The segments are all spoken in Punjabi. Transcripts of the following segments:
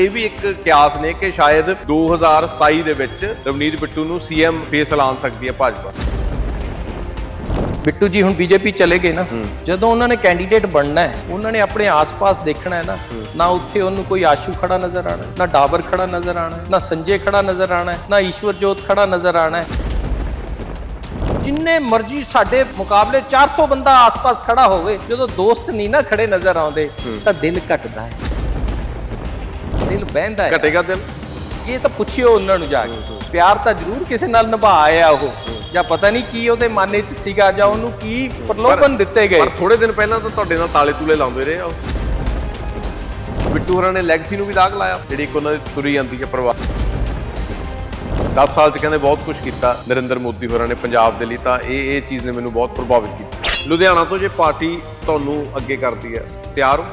ਇਹ ਵੀ ਇੱਕ ਕਿਆਸ ਨੇ ਕਿ ਸ਼ਾਇਦ 2027 ਦੇ ਵਿੱਚ ਰਵਨੀਤ ਬਿੱਟੂ ਨੂੰ ਸੀਐਮ ਫੇਸ ਐਲਾਨ ਸਕਦੀ ਹੈ ਭਾਜਪਾ। ਬਿੱਟੂ ਜੀ ਹੁਣ ਬੀਜੇਪੀ ਚਲੇ ਗਏ ਨਾ ਜਦੋਂ ਉਹਨਾਂ ਨੇ ਕੈਂਡੀਡੇਟ ਬਣਨਾ ਹੈ ਉਹਨਾਂ ਨੇ ਆਪਣੇ ਆਸ-ਪਾਸ ਦੇਖਣਾ ਹੈ ਨਾ ਨਾ ਉੱਥੇ ਉਹਨੂੰ ਕੋਈ ਆਸ਼ੂ ਖੜਾ ਨਜ਼ਰ ਆਣਾ ਨਾ ਡਾਬਰ ਖੜਾ ਨਜ਼ਰ ਆਣਾ ਨਾ ਸੰਜੇ ਖੜਾ ਨਜ਼ਰ ਆਣਾ ਨਾ ਈਸ਼ਵਰ ਜੋਤ ਖੜਾ ਨਜ਼ਰ ਆਣਾ ਜਿੰਨੇ ਮਰਜ਼ੀ ਸਾਡੇ ਮੁਕਾਬਲੇ 400 ਬੰਦਾ ਆਸ-ਪਾਸ ਖੜਾ ਹੋਵੇ ਜਦੋਂ ਦੋਸਤ ਨਹੀਂ ਨਾ ਖੜੇ ਨਜ਼ਰ ਆਉਂਦੇ ਤਾਂ ਦਿਲ ਘਟਦਾ ਹੈ। ਦਿਲ ਬਹਿੰਦਾ ਹੈ। ਘਟੇਗਾ ਦਿਲ। ਇਹ ਤਾਂ ਪੁੱਛਿਓ ਉਹਨਾਂ ਨੂੰ ਜਾ ਕੇ। ਪਿਆਰ ਤਾਂ ਜ਼ਰੂਰ ਕਿਸੇ ਨਾਲ ਨਿਭਾ ਆਇਆ ਉਹ। ਜਾਂ ਪਤਾ ਨਹੀਂ ਕੀ ਉਹਦੇ ਮਨ ਵਿੱਚ ਸੀਗਾ ਜਾਂ ਉਹਨੂੰ ਕੀ ਪ੍ਰਲੋਭਨ ਦਿੱਤੇ ਗਏ। ਪਰ ਥੋੜੇ ਦਿਨ ਪਹਿਲਾਂ ਤਾਂ ਤੁਹਾਡੇ ਨਾਲ ਤਾਲੇ ਤੂਲੇ ਲਾਉਂਦੇ ਰਹੇ ਉਹ। ਬਿੱਟੂ ਹੋਰਾਂ ਨੇ ਲੈਗਸੀ ਨੂੰ ਵੀ ਦਾਗ ਲਾਇਆ। ਜਿਹੜੀ ਇੱਕ ਉਹਨਾਂ ਦੀ ਤੁਰੀ ਜਾਂਦੀ ਹੈ ਪਰਿਵਾਰ। 10 ਸਾਲ ਚ ਕਹਿੰਦੇ ਬਹੁਤ ਕੁਝ ਕੀਤਾ ਨਰਿੰਦਰ ਮੋਦੀ ਹੋਰਾਂ ਨੇ ਪੰਜਾਬ ਦੇ ਲਈ ਤਾਂ ਇਹ ਇਹ ਚੀਜ਼ ਨੇ ਮੈਨੂੰ ਬਹੁਤ ਪ੍ਰਭਾਵਿਤ ਕੀਤਾ। ਲੁਧਿਆਣਾ ਤੋਂ ਜੇ ਪਾਰਟੀ ਤੁਹਾਨੂੰ ਅੱਗੇ ਕਰਦੀ ਹੈ ਤਿਆਰ ਹੋ?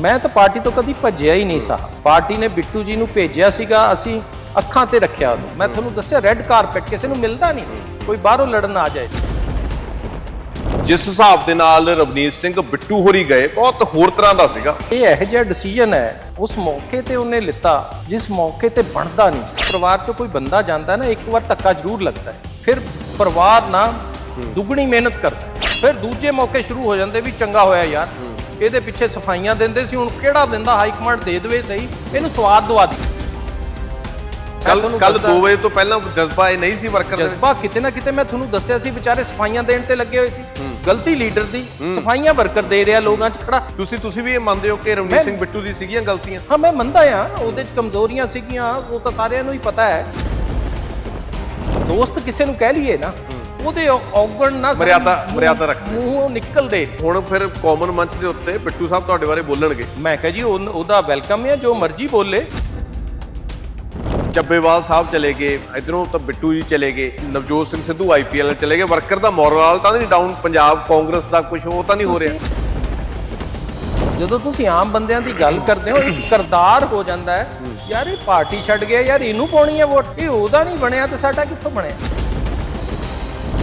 ਮੈਂ ਤਾਂ ਪਾਰਟੀ ਤੋਂ ਕਦੀ ਭੱਜਿਆ ਹੀ ਨਹੀਂ ਸਾਂ ਪਾਰਟੀ ਨੇ ਬਿੱਟੂ ਜੀ ਨੂੰ ਭੇਜਿਆ ਸੀਗਾ ਅਸੀਂ ਅੱਖਾਂ ਤੇ ਰੱਖਿਆ ਉਹਨੂੰ। ਮੈਂ ਤੁਹਾਨੂੰ ਦੱਸਿਆ ਰੈੱਡ ਕਾਰਪੇਟ ਕਿਸੇ ਨੂੰ ਮਿਲਦਾ ਨਹੀਂ। ਕੋਈ ਬਾਹਰੋਂ ਲੜਨ ਆ ਜਾਏ। ਜਿਸ ਹਿਸਾਬ ਦੇ ਨਾਲ ਰਵਨੀਤ ਸਿੰਘ ਬਿੱਟੂ ਹੋਰੀ ਗਏ ਬਹੁਤ ਹੋਰ ਤਰ੍ਹਾਂ ਦਾ ਸੀਗਾ। ਇਹ ਇਹੋ ਜਿਹਾ ਡਿਸੀਜਨ ਹੈ ਉਸ ਮੌਕੇ ਤੇ ਉਹਨੇ ਲਿੱਤਾ ਜਿਸ ਮੌਕੇ ਤੇ ਬਣਦਾ ਨਹੀਂ ਸੀ। ਪਰਿਵਾਰ ਚੋਂ ਕੋਈ ਬੰਦਾ ਜਾਂਦਾ ਨਾ ਇੱਕ ਵਾਰ ਧੱਕਾ ਜ਼ਰੂਰ ਲੱਗਦਾ ਹੈ। ਫਿਰ ਪਰਿਵਾਰ ਨਾ ਦੁੱਗਣੀ ਮਿਹਨਤ ਕਰਦਾ। ਫਿਰ ਦੂਜੇ ਮੌਕੇ ਸ਼ੁਰੂ ਹੋ ਜਾਂਦੇ ਵੀ ਚੰਗਾ ਹੋਇਆ ਯਾਰ। ਇਹਦੇ ਪਿੱਛੇ ਸਫਾਈਆਂ ਦਿੰਦੇ ਸੀ ਹੁਣ ਕਿਹੜਾ ਦਿੰਦਾ? ਹਾਈ ਕਮਾਂਡ ਦੇ ਦੇਵੇ ਸਹੀ ਇਹਨੂੰ ਸਵਾਦ ਦਵਾ ਦੀ। ਕੱਲ ਕੱਲ 2 ਵਜੇ ਤੋਂ ਪਹਿਲਾਂ ਜਜ਼ਬਾ ਇਹ ਨਹੀਂ ਸੀ ਵਰਕਰ ਦੇ। ਜਜ਼ਬਾ ਕਿਤੇ ਨਾ ਕਿਤੇ ਮੈਂ ਤੁਹਾਨੂੰ ਦੱਸਿਆ ਸੀ ਵਿਚਾਰੇ ਸਫਾਈਆਂ ਦੇਣ ਤੇ ਲੱਗੇ ਹੋਏ ਸੀ। ਗਲਤੀ ਲੀਡਰ ਦੀ ਸਫਾਈਆਂ ਵਰਕਰ ਦੇ ਰਿਹਾ ਲੋਕਾਂ 'ਚ ਖੜਾ। ਤੁਸੀਂ ਤੁਸੀਂ ਵੀ ਇਹ ਮੰਨਦੇ ਹੋ ਕਿ ਰਵਨੀਤ ਮੈਂ- ਸਿੰਘ ਬਿੱਟੂ ਦੀ ਸੀਗੀਆਂ ਗਲਤੀਆਂ? ਹਾਂ ਮੈਂ ਮੰਨਦਾ ਆ ਉਹਦੇ 'ਚ ਕਮਜ਼ੋਰੀਆਂ ਸੀਗੀਆਂ ਉਹ ਤਾਂ ਸਾਰਿਆਂ ਨੂੰ ਹੀ ਪਤਾ ਹੈ। ਦੋਸਤ ਕਿਸੇ ਨੂੰ ਕਹਿ ਲਈਏ ਨਾ। ਉਹਦੇ ਔਗਣ ਨਾ ਮਰਿਆਦਾ- ਮਰਿਆਦਾ ਰੱਖਦੇ। ਮੂੰਹੋਂ ਨਿਕਲਦੇ। ਹੁਣ ਫਿਰ ਕਾਮਨ ਮੰਚ ਦੇ ਉੱਤੇ ਬਿੱਟੂ ਸਾਹਿਬ ਤੁਹਾਡੇ ਬਾਰੇ ਬੋਲਣਗੇ। ਮੈਂ ਕਹਾਂ ਜੀ ਉਹ- ਉਹਦਾ ਵੈਲਕਮ ਹੈ ਜੋ ਮਰਜ਼ੀ ਬੋਲੇ। ਚੱਬੇਵਾਲ ਸਾਹਿਬ ਚਲੇ ਗਏ ਇਧਰੋਂ ਤਾਂ ਬਿੱਟੂ ਜੀ ਚਲੇ ਗਏ ਨਵਜੋਤ ਸਿੰਘ ਸਿੱਧੂ ਆਈਪੀਐਲ ਚਲੇ ਗਏ। ਵਰਕਰ ਦਾ ਮੋਰਲ ਤਾਂ ਨਹੀਂ ਡਾਊਨ ਪੰਜਾਬ ਕਾਂਗਰਸ ਦਾ ਕੁਝ ਉਹ ਤਾਂ ਨਹੀਂ ਹੋ ਰਿਹਾ। ਜਦੋਂ ਤੁਸੀਂ ਆਮ ਬੰਦਿਆਂ ਦੀ ਗੱਲ ਕਰਦੇ ਹੋ ਇੱਕ ਕਰਦਾਰ ਹੋ ਜਾਂਦਾ ਹੈ। ਯਾਰ ਇਹ ਪਾਰਟੀ ਛੱਡ ਗਿਆ ਯਾਰ ਇਹਨੂੰ ਪਾਉਣੀ ਹੈ ਵੋਟ? ਇਹ ਉਹਦਾ ਨਹੀਂ ਬਣਿਆ ਤੇ ਸਾਡਾ ਕਿੱਥੋਂ ਬਣਿਆ?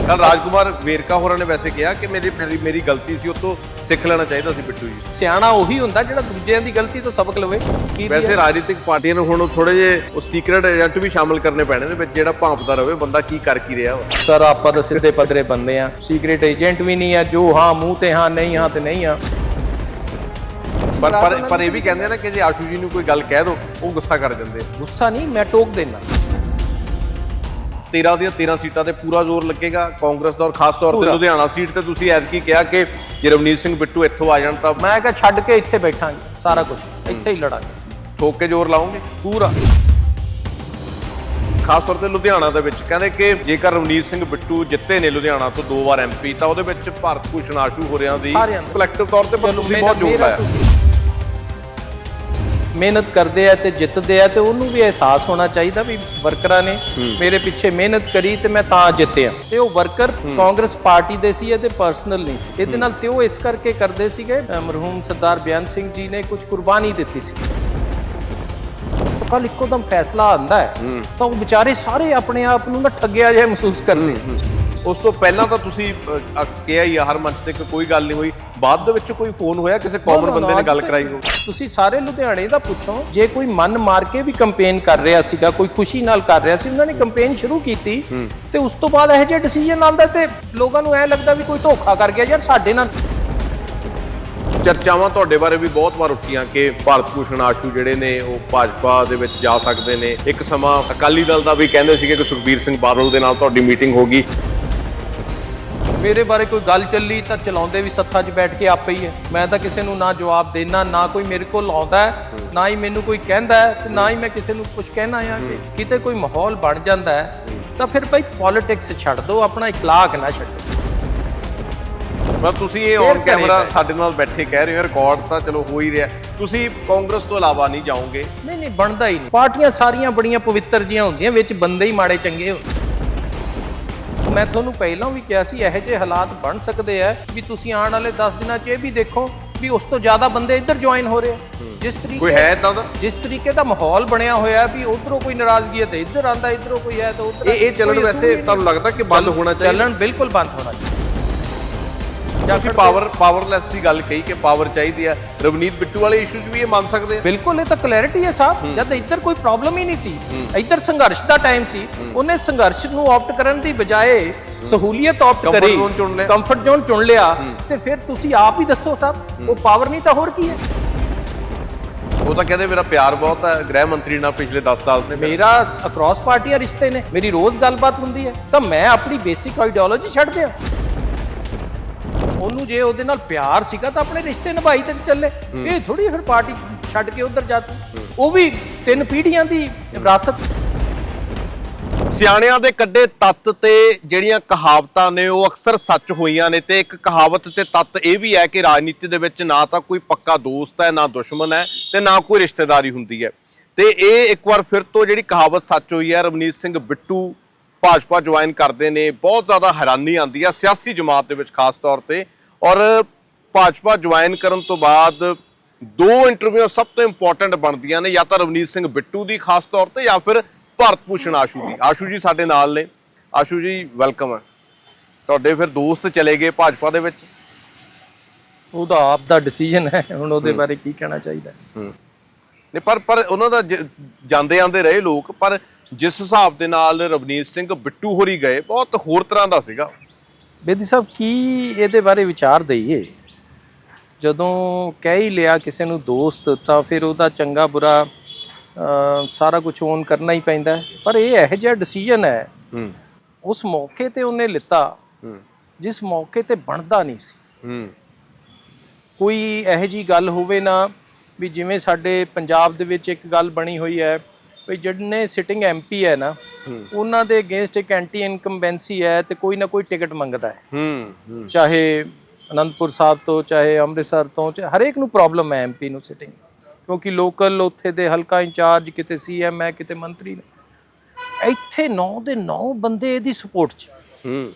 ਕੱਲ ਰਾਜਕੁਮਾਰ ਵੇਰਕਾ ਹੋਰਾਂ ਨੇ ਵੈਸੇ ਕਿਹਾ ਕਿ ਮੇਰੀ ਮੇਰੀ ਮੇਰੀ ਗਲਤੀ ਸੀ ਉਹ ਤੋਂ ਸਿੱਖ ਲੈਣਾ ਚਾਹੀਦਾ ਸੀ ਬਿੱਟੂ ਜੀ। ਸਿਆਣਾ ਉਹੀ ਹੁੰਦਾ ਜਿਹੜਾ ਦੂਜਿਆਂ ਦੀ ਗਲਤੀ ਤੋਂ ਸਬਕ ਲਵੇ। ਕੀ ਵੈਸੇ ਰਾਜਨੀਤਿਕ ਪਾਰਟੀਆਂ ਨੂੰ ਹੁਣ ਥੋੜੇ ਜੇ ਉਹ ਸੀਕ੍ਰੀਟ ਏਜੰਟ ਵੀ ਸ਼ਾਮਲ ਕਰਨੇ ਪੈਣੇ ਨੇ ਵਿੱਚ ਜਿਹੜਾ ਭਾਂਪਦਾ ਰਵੇ ਬੰਦਾ ਕੀ ਕਰ ਕੀ ਰਿਹਾ ਵਾ। ਸਰ ਆਪਾਂ ਤਾਂ ਸਿੱਧੇ ਪੱਧਰੇ ਬੰਦੇ ਆ। ਸੀਕ੍ਰੀਟ ਏਜੰਟ ਵੀ ਨਹੀਂ ਆ ਜੋ ਹਾਂ ਮੂੰਹ ਤੇ ਹਾਂ ਨਹੀਂ ਹਾਂ ਤੇ ਨਹੀਂ ਆ। ਪਰ ਪਰ ਪਰ ਇਹ ਵੀ ਕਹਿੰਦੇ ਨਾ ਕਿ ਜੇ ਆਸ਼ੂ ਜੀ ਨੂੰ ਕੋਈ ਗੱਲ ਕਹਿ ਦੋ ਉਹ ਗੁੱਸਾ ਕਰ ਜਾਂਦੇ। ਗੁੱਸਾ ਨਹੀਂ ਮੈਂ ਟੋਕ ਦੇਣਾ 13 ਦੀਆਂ 13 ਸੀਟਾਂ ਤੇ ਪੂਰਾ ਜ਼ੋਰ ਲੱਗੇਗਾ ਕਾਂਗਰਸ ਦਾ ਔਰ ਖਾਸ ਤੌਰ ਤੇ। ਲੁਧਿਆਣਾ ਸੀਟ ਤੇ ਤੁਸੀਂ ਐਤਕੀ ਕਿਹਾ ਕਿ ਜੇ ਰਵਨੀਤ ਸਿੰਘ ਬਿੱਟੂ ਇੱਥੋਂ ਆ ਜਾਣ ਤਾਂ ਮੈਂ ਕਿਹਾ ਛੱਡ ਕੇ ਇੱਥੇ ਬੈਠਾਂਗੇ ਸਾਰਾ ਕੁਝ ਇੱਥੇ ਹੀ ਲੜਾਂਗੇ ਠੋਕ ਕੇ ਜ਼ੋਰ ਲਾਉਂਗੇ ਪੂਰਾ ਖਾਸ ਤੌਰ ਤੇ ਲੁਧਿਆਣਾ ਦੇ ਵਿੱਚ ਕਹਿੰਦੇ ਕਿ ਜੇਕਰ ਰਵਨੀਤ ਸਿੰਘ ਬਿੱਟੂ ਜਿੱਤੇ ਨੇ ਲੁਧਿਆਣਾ ਤੋਂ ਦੋ ਵਾਰ ਐਮਪੀ ਤਾਂ ਉਹਦੇ ਵਿੱਚ ਭਾਰਤ ਭੂਸ਼ਣ ਆਸ਼ੂ ਹੋਰਿਆਂ ਦੀ। ਕਲੈਕਟਿਵ ਤੌਰ ਤੇ ਪਰ ਤੁਸੀਂ ਬਹੁਤ ਮੇਰਾ ਲਾਇਆ ਮਿਹਨਤ ਕਰਦੇ ਆ ਤੇ ਜਿੱਤਦੇ ਆ ਤੇ ਉਹਨੂੰ ਵੀ ਅਹਿਸਾਸ ਹੋਣਾ ਚਾਹੀਦਾ ਵੀ ਵਰਕਰਾਂ ਨੇ ਮੇਰੇ ਪਿੱਛੇ ਮਿਹਨਤ ਕਰੀ ਤੇ ਮੈਂ ਤਾਂ ਜਿੱਤਿਆ ਤੇ ਉਹ ਵਰਕਰ ਕਾਂਗਰਸ ਪਾਰਟੀ ਦੇ ਸੀ ਇਹਦੇ ਪਰਸਨਲ ਨਹੀਂ ਸੀ। ਇਹਦੇ ਨਾਲ ਤੇ ਉਹ ਇਸ ਕਰਕੇ ਕਰਦੇ ਸੀਗੇ ਮਰਹੂਮ ਸਰਦਾਰ ਬਿਆਨ ਸਿੰਘ ਜੀ ਨੇ ਕੁਝ ਕੁਰਬਾਨੀ ਦਿੱਤੀ ਸੀ। ਕੱਲ ਇੱਕੋ ਦਮ ਫੈਸਲਾ ਆਂਦਾ ਹੈ ਤਾਂ ਉਹ ਵਿਚਾਰੇ ਸਾਰੇ ਆਪਣੇ ਆਪ ਨੂੰ ਨਾ ਠੱਗਿਆ ਜਿਹਾ ਮਹਿਸੂਸ ਕਰਦੇ ਉਸ ਤੋਂ ਪਹਿਲਾਂ ਤਾਂ ਤੁਸੀਂ ਅ, ਅ, ਕਿਹਾ ਹੀ ਆ ਹਰ ਮੰਚ ਤੇ ਕਿ ਕੋਈ ਗੱਲ ਨਹੀਂ ਹੋਈ। ਬਾਅਦ ਦੇ ਵਿੱਚ ਕੋਈ ਫੋਨ ਹੋਇਆ ਕਿਸੇ ਕਾਮਨ ਬੰਦੇ ਨੇ ਗੱਲ ਕਰਾਈ ਹੋ ਤੁਸੀਂ ਸਾਰੇ ਲੁਧਿਆਣੇ ਦਾ ਪੁੱਛੋ ਜੇ ਕੋਈ ਮਨ ਮਾਰ ਕੇ ਵੀ ਕੰਪੇਨ ਕਰ ਰਿਹਾ ਸੀਗਾ ਕੋਈ ਖੁਸ਼ੀ ਨਾਲ ਕਰ ਰਿਹਾ ਸੀ ਉਹਨਾਂ ਨੇ ਕੰਪੇਨ ਸ਼ੁਰੂ ਕੀਤੀ ਤੇ ਉਸ ਤੋਂ ਬਾਅਦ ਇਹੋ ਜਿਹਾ ਡਿਸੀਜਨ ਆਉਂਦਾ ਤੇ ਲੋਕਾਂ ਨੂੰ ਐ ਲੱਗਦਾ ਵੀ ਕੋਈ ਧੋਖਾ ਕਰ ਗਿਆ ਯਾਰ ਸਾਡੇ ਨਾਲ। ਚਰਚਾਵਾਂ ਤੁਹਾਡੇ ਬਾਰੇ ਵੀ ਬਹੁਤ ਵਾਰ ਉੱਠੀਆਂ ਕਿ ਭਾਰਤ ਭੂਸ਼ਣ ਆਸ਼ੂ ਜਿਹੜੇ ਨੇ ਉਹ ਭਾਜਪਾ ਦੇ ਵਿੱਚ ਜਾ ਸਕਦੇ ਨੇ। ਇੱਕ ਸਮਾਂ ਅਕਾਲੀ ਦਲ ਦਾ ਵੀ ਕਹਿੰਦੇ ਸੀਗੇ ਕਿ ਸੁਖਬੀਰ ਸਿੰਘ ਬਾਦਲ ਦੇ ਨਾਲ ਤੁਹਾਡੀ ਮੀਟਿੰਗ ਹੋ ਗਈ। ਮੇਰੇ ਬਾਰੇ ਕੋਈ ਗੱਲ ਚੱਲੀ ਤਾਂ ਚਲਾਉਂਦੇ ਵੀ ਸੱਥਾ 'ਚ ਬੈਠ ਕੇ ਆਪੇ ਹੀ ਹੈ। ਮੈਂ ਤਾਂ ਕਿਸੇ ਨੂੰ ਨਾ ਜਵਾਬ ਦੇਣਾ ਨਾ ਕੋਈ ਮੇਰੇ ਕੋਲ ਆਉਂਦਾ ਨਾ ਹੀ ਮੈਨੂੰ ਕੋਈ ਕਹਿੰਦਾ ਤੇ ਨਾ ਹੀ ਮੈਂ ਕਿਸੇ ਨੂੰ ਕੁਝ ਕਹਿਣਾ ਆ ਕਿ ਕਿਤੇ ਕੋਈ ਮਾਹੌਲ ਬਣ ਜਾਂਦਾ ਹੈ ਤਾਂ ਫਿਰ ਭਾਈ ਪੋਲਿਟਿਕਸ ਛੱਡ ਦਿਓ ਆਪਣਾ ਇਖਲਾਕ ਨਾ ਛੱਡੋ। ਪਰ ਤੁਸੀਂ ਇਹ ਔਨ ਕੈਮਰਾ। ਸਾਡੇ ਨਾਲ ਬੈਠੇ ਕਹਿ ਰਹੇ ਹੋ ਰਿਕਾਰਡ ਤਾਂ ਚਲੋ ਹੋ ਹੀ ਰਿਹਾ। ਤੁਸੀਂ ਕਾਂਗਰਸ ਤੋਂ ਇਲਾਵਾ ਨਹੀਂ ਜਾਓਗੇ। ਨਹੀਂ ਨਹੀਂ ਬਣਦਾ ਹੀ ਨਹੀਂ। ਪਾਰਟੀਆਂ ਸਾਰੀਆਂ ਬੜੀਆਂ ਪਵਿੱਤਰ ਜੀਆਂ ਹੁੰਦੀਆਂ ਵਿੱਚ ਬੰਦੇ ਹੀ ਮਾੜੇ ਚੰਗੇ ਹੁੰਦੇ। ਮੈਂ ਤੁਹਾਨੂੰ ਪਹਿਲਾਂ ਵੀ ਕਿਹਾ ਸੀ ਇਹੋ ਜਿਹੇ ਹਾਲਾਤ ਬਣ ਸਕਦੇ ਆ ਵੀ ਤੁਸੀਂ ਆਉਣ ਵਾਲੇ 10 ਦਿਨਾਂ 'ਚ ਇਹ ਵੀ ਦੇਖੋ ਵੀ ਉਸ ਤੋਂ ਜ਼ਿਆਦਾ ਬੰਦੇ ਇੱਧਰ ਜੁਆਇਨ ਹੋ ਰਹੇ ਆ। ਜਿਸ ਕੋਈ ਤਰੀਕੇ ਹੈ ਇਦਾਂ ਦਾ? ਜਿਸ ਤਰੀਕੇ ਦਾ ਮਾਹੌਲ ਬਣਿਆ ਹੋਇਆ ਵੀ ਉਧਰੋਂ ਕੋਈ ਨਾਰਾਜ਼ਗੀ ਹੈ ਤੇ ਇੱਧਰ ਆਂਦਾ ਇੱਧਰੋਂ ਕੋਈ ਹੈ ਤਾਂ ਉਧਰ ਇਹ ਇਹ ਚੱਲਣ ਵੈਸੇ ਤੁਹਾਨੂੰ ਲੱਗਦਾ ਕਿ ਬੰਦ ਹੋਣਾ ਚਾਹੀਦਾ? ਚੱਲਣ ਬਿਲਕੁਲ ਬੰਦ ਹੋਣਾ ਚਾਹੀਦਾ। ਤੁਸੀਂ ਪਾਵਰ ਪਾਵਰਲੈਸ ਦੀ ਗੱਲ ਕਹੀ ਕਿ ਪਾਵਰ ਚਾਹੀਦੀ ਆ। ਰਵਨੀਤ ਬਿੱਟੂ ਵਾਲੇ ਇਸ਼ੂ 'ਚ ਵੀ ਇਹ ਮੰਨ ਸਕਦੇ ਆ। ਬਿਲਕੁਲ ਇਹ ਤਾਂ ਕਲੈਰਿਟੀ ਹੈ ਸਾਹਿਬ ਜਦ ਇੱਧਰ ਕੋਈ ਪ੍ਰੋਬਲਮ ਹੀ ਨਹੀਂ ਸੀ ਇੱਧਰ ਸੰਘਰਸ਼ ਦਾ ਟਾਈਮ ਸੀ ਉਹਨੇ ਸੰਘਰਸ਼ ਨੂੰ ਆਪਟ ਕਰਨ ਦੀ ਬਜਾਏ ਸਹੂਲੀਅਤ ਆਪਟ ਕਰੀ। ਕੰਫਰਟ ਜ਼ੋਨ ਚੁਣ ਲਿਆ। ਤੇ ਫਿਰ ਤੁਸੀਂ ਆਪ ਹੀ ਦੱਸੋ ਸਾਹਿਬ ਉਹ ਪਾਵਰ ਨਹੀਂ ਤਾਂ ਹੋਰ ਕੀ ਹੈ? ਉਹ ਤਾਂ ਕਹਿੰਦੇ ਮੇਰਾ ਪਿਆਰ ਬਹੁਤ ਹੈ ਗ੍ਰਹਿ ਮੰਤਰੀ ਨਾਲ ਪਿਛਲੇ 10 ਸਾਲ ਦੇ ਮੇਰਾ ਅਕ੍ਰੋਸ ਪਾਰਟੀਆਂ ਰਿਸ਼ਤੇ ਨੇ ਮੇਰੀ ਰੋਜ਼ ਗੱਲਬਾਤ ਹੁੰਦੀ ਹੈ। ਤਾਂ ਮੈਂ ਆਪਣੀ ਬੇਸਿਕ ਆਈਡੀਓਲੋਜੀ ਛੱਡ ਦਿਆਂ। ਉਹਨੂੰ ਜੇ ਉਹਦੇ ਨਾਲ ਪਿਆਰ ਸੀਗਾ ਤਾਂ ਆਪਣੇ ਰਿਸ਼ਤੇ ਨਿਭਾਈ ਤੇ ਚੱਲੇ। ਇਹ ਥੋੜੀ ਫਿਰ ਪਾਰਟੀ ਛੱਡ ਕੇ ਉਧਰ ਜਾ ਤੂੰ। ਉਹ ਵੀ ਤਿੰਨ ਪੀੜ੍ਹੀਆਂ ਦੀ ਵਿਰਾਸਤ। ਸਿਆਣਿਆਂ ਦੇ ਕੱਢੇ ਤੱਤ ਤੇ ਜਿਹੜੀਆਂ ਕਹਾਵਤਾਂ ਨੇ ਉਹ ਅਕਸਰ ਸੱਚ ਹੋਈਆਂ ਨੇ ਤੇ ਇੱਕ ਕਹਾਵਤ ਤੇ ਤੱਤ ਇਹ ਵੀ ਹੈ ਕਿ ਰਾਜਨੀਤੀ ਦੇ ਵਿੱਚ ਨਾ ਤਾਂ ਕੋਈ ਪੱਕਾ ਦੋਸਤ ਹੈ ਨਾ ਦੁਸ਼ਮਣ ਹੈ ਤੇ ਨਾ ਕੋਈ ਰਿਸ਼ਤੇਦਾਰੀ ਹੁੰਦੀ ਹੈ। ਤੇ ਇਹ ਇੱਕ ਵਾਰ ਫਿਰ ਤੋਂ ਜਿਹੜੀ ਕਹਾਵਤ ਸੱਚ ਹੋਈ ਹੈ ਰਵਨੀਤ ਸਿੰਘ ਬਿੱਟੂ ਭਾਜਪਾ ਜੁਆਇਨ ਕਰਦੇ ਨੇ ਬਹੁਤ ਜ਼ਿਆਦਾ ਹੈਰਾਨੀ ਆਉਂਦੀ ਹੈ ਸਿਆਸੀ ਜਮਾਤ ਦੇ ਵਿੱਚ ਖਾਸ ਤੌਰ ਤੇ। ਔਰ ਭਾਜਪਾ ਜੁਆਇਨ ਕਰਨ ਤੋਂ ਬਾਅਦ ਦੋ ਇੰਟਰਵਿਊ ਸਭ ਤੋਂ ਇੰਪੋਰਟੈਂਟ ਬਣਦੀਆਂ ਨੇ ਜਾਂ ਤਾਂ ਰਵਨੀਤ ਸਿੰਘ ਬਿੱਟੂ ਦੀ ਖਾਸ ਤੌਰ ਤੇ ਜਾਂ ਫਿਰ ਭਾਰਤ ਭੂਸ਼ਣ ਆਸ਼ੂ ਦੀ। ਆਸ਼ੂ ਜੀ ਸਾਡੇ ਨਾਲ ਨੇ। ਆਸ਼ੂ ਜੀ ਵੈਲਕਮ ਹੈ ਤੁਹਾਡੇ ਫਿਰ ਦੋਸਤ ਚਲੇ ਗਏ ਭਾਜਪਾ ਦੇ ਵਿੱਚ? ਉਹਦਾ ਆਪ ਦਾ ਡਿਸੀਜਨ ਹੈ ਹੁਣ ਉਹਦੇ ਬਾਰੇ ਕੀ ਕਹਿਣਾ ਚਾਹੀਦਾ? ਨੇ ਪਰ ਪਰ ਉਹਨਾਂ ਦਾ ਜ- ਜਾਂਦੇ ਆਂਦੇ ਰਹੇ ਲੋਕ ਪਰ ਜਿਸ ਹਿਸਾਬ ਦੇ ਨਾਲ ਰਵਨੀਤ ਸਿੰਘ ਬਿੱਟੂ ਹੋਰੀ ਗਏ ਬਹੁਤ ਹੋਰ ਤਰ੍ਹਾਂ ਦਾ ਸੀਗਾ। ਬੇਦੀ ਸਾਹਿਬ ਕੀ ਇਹਦੇ ਬਾਰੇ ਵਿਚਾਰ ਦਈਏ? ਜਦੋਂ ਕਹਿ ਹੀ ਲਿਆ ਕਿਸੇ ਨੂੰ ਦੋਸਤ ਤਾਂ ਫਿਰ ਉਹਦਾ ਚੰਗਾ ਬੁਰਾ ਸਾਰਾ ਕੁਝ ਓਨ ਕਰਨਾ ਹੀ ਪੈਂਦਾ। ਪਰ ਇਹ ਇਹੋ ਜਿਹਾ ਡਿਸੀਜਨ ਹੈ। ਉਸ ਮੌਕੇ ਤੇ ਉਹਨੇ ਲਿੱਤਾ। ਜਿਸ ਮੌਕੇ ਤੇ ਬਣਦਾ ਨਹੀਂ ਸੀ। ਕੋਈ ਇਹੋ ਜੀ ਗੱਲ ਹੋਵੇ ਨਾ ਵੀ ਜਿਵੇਂ ਸਾਡੇ ਪੰਜਾਬ ਦੇ ਵਿੱਚ ਇੱਕ ਗੱਲ ਬਣੀ ਹੋਈ ਹੈ ਵੀ ਜਿਹੜੇ ਸਿਟਿੰਗ ਐਮਪੀ ਹੈ ਨਾ ਉਹਨਾਂ ਦੇ ਅਗੇਂਸਟ ਇੱਕ ਐਂਟੀ ਇਨਕੰਬੈਂਸੀ ਹੈ ਤੇ ਕੋਈ ਨਾ ਕੋਈ ਟਿਕਟ ਮੰਗਦਾ ਹੈ। ਚਾਹੇ ਅਨੰਦਪੁਰ ਸਾਹਿਬ ਤੋਂ ਚਾਹੇ ਅੰਮ੍ਰਿਤਸਰ ਤੋਂ ਹਰੇਕ ਨੂੰ ਪ੍ਰੋਬਲਮ ਹੈ ਐਮਪੀ ਨੂੰ ਸਿਟਿੰਗ ਕਿਉਂਕਿ ਲੋਕਲ ਉੱਥੇ ਦੇ ਹਲਕਾ ਇੰਚਾਰਜ ਕਿਤੇ ਸੀਐਮ ਹੈ ਕਿਤੇ ਮੰਤਰੀ ਨੇ। ਇੱਥੇ 9 ਦੇ 9 ਬੰਦੇ ਇਹਦੀ ਸਪੋਰਟ 'ਚ। ਹੂੰ।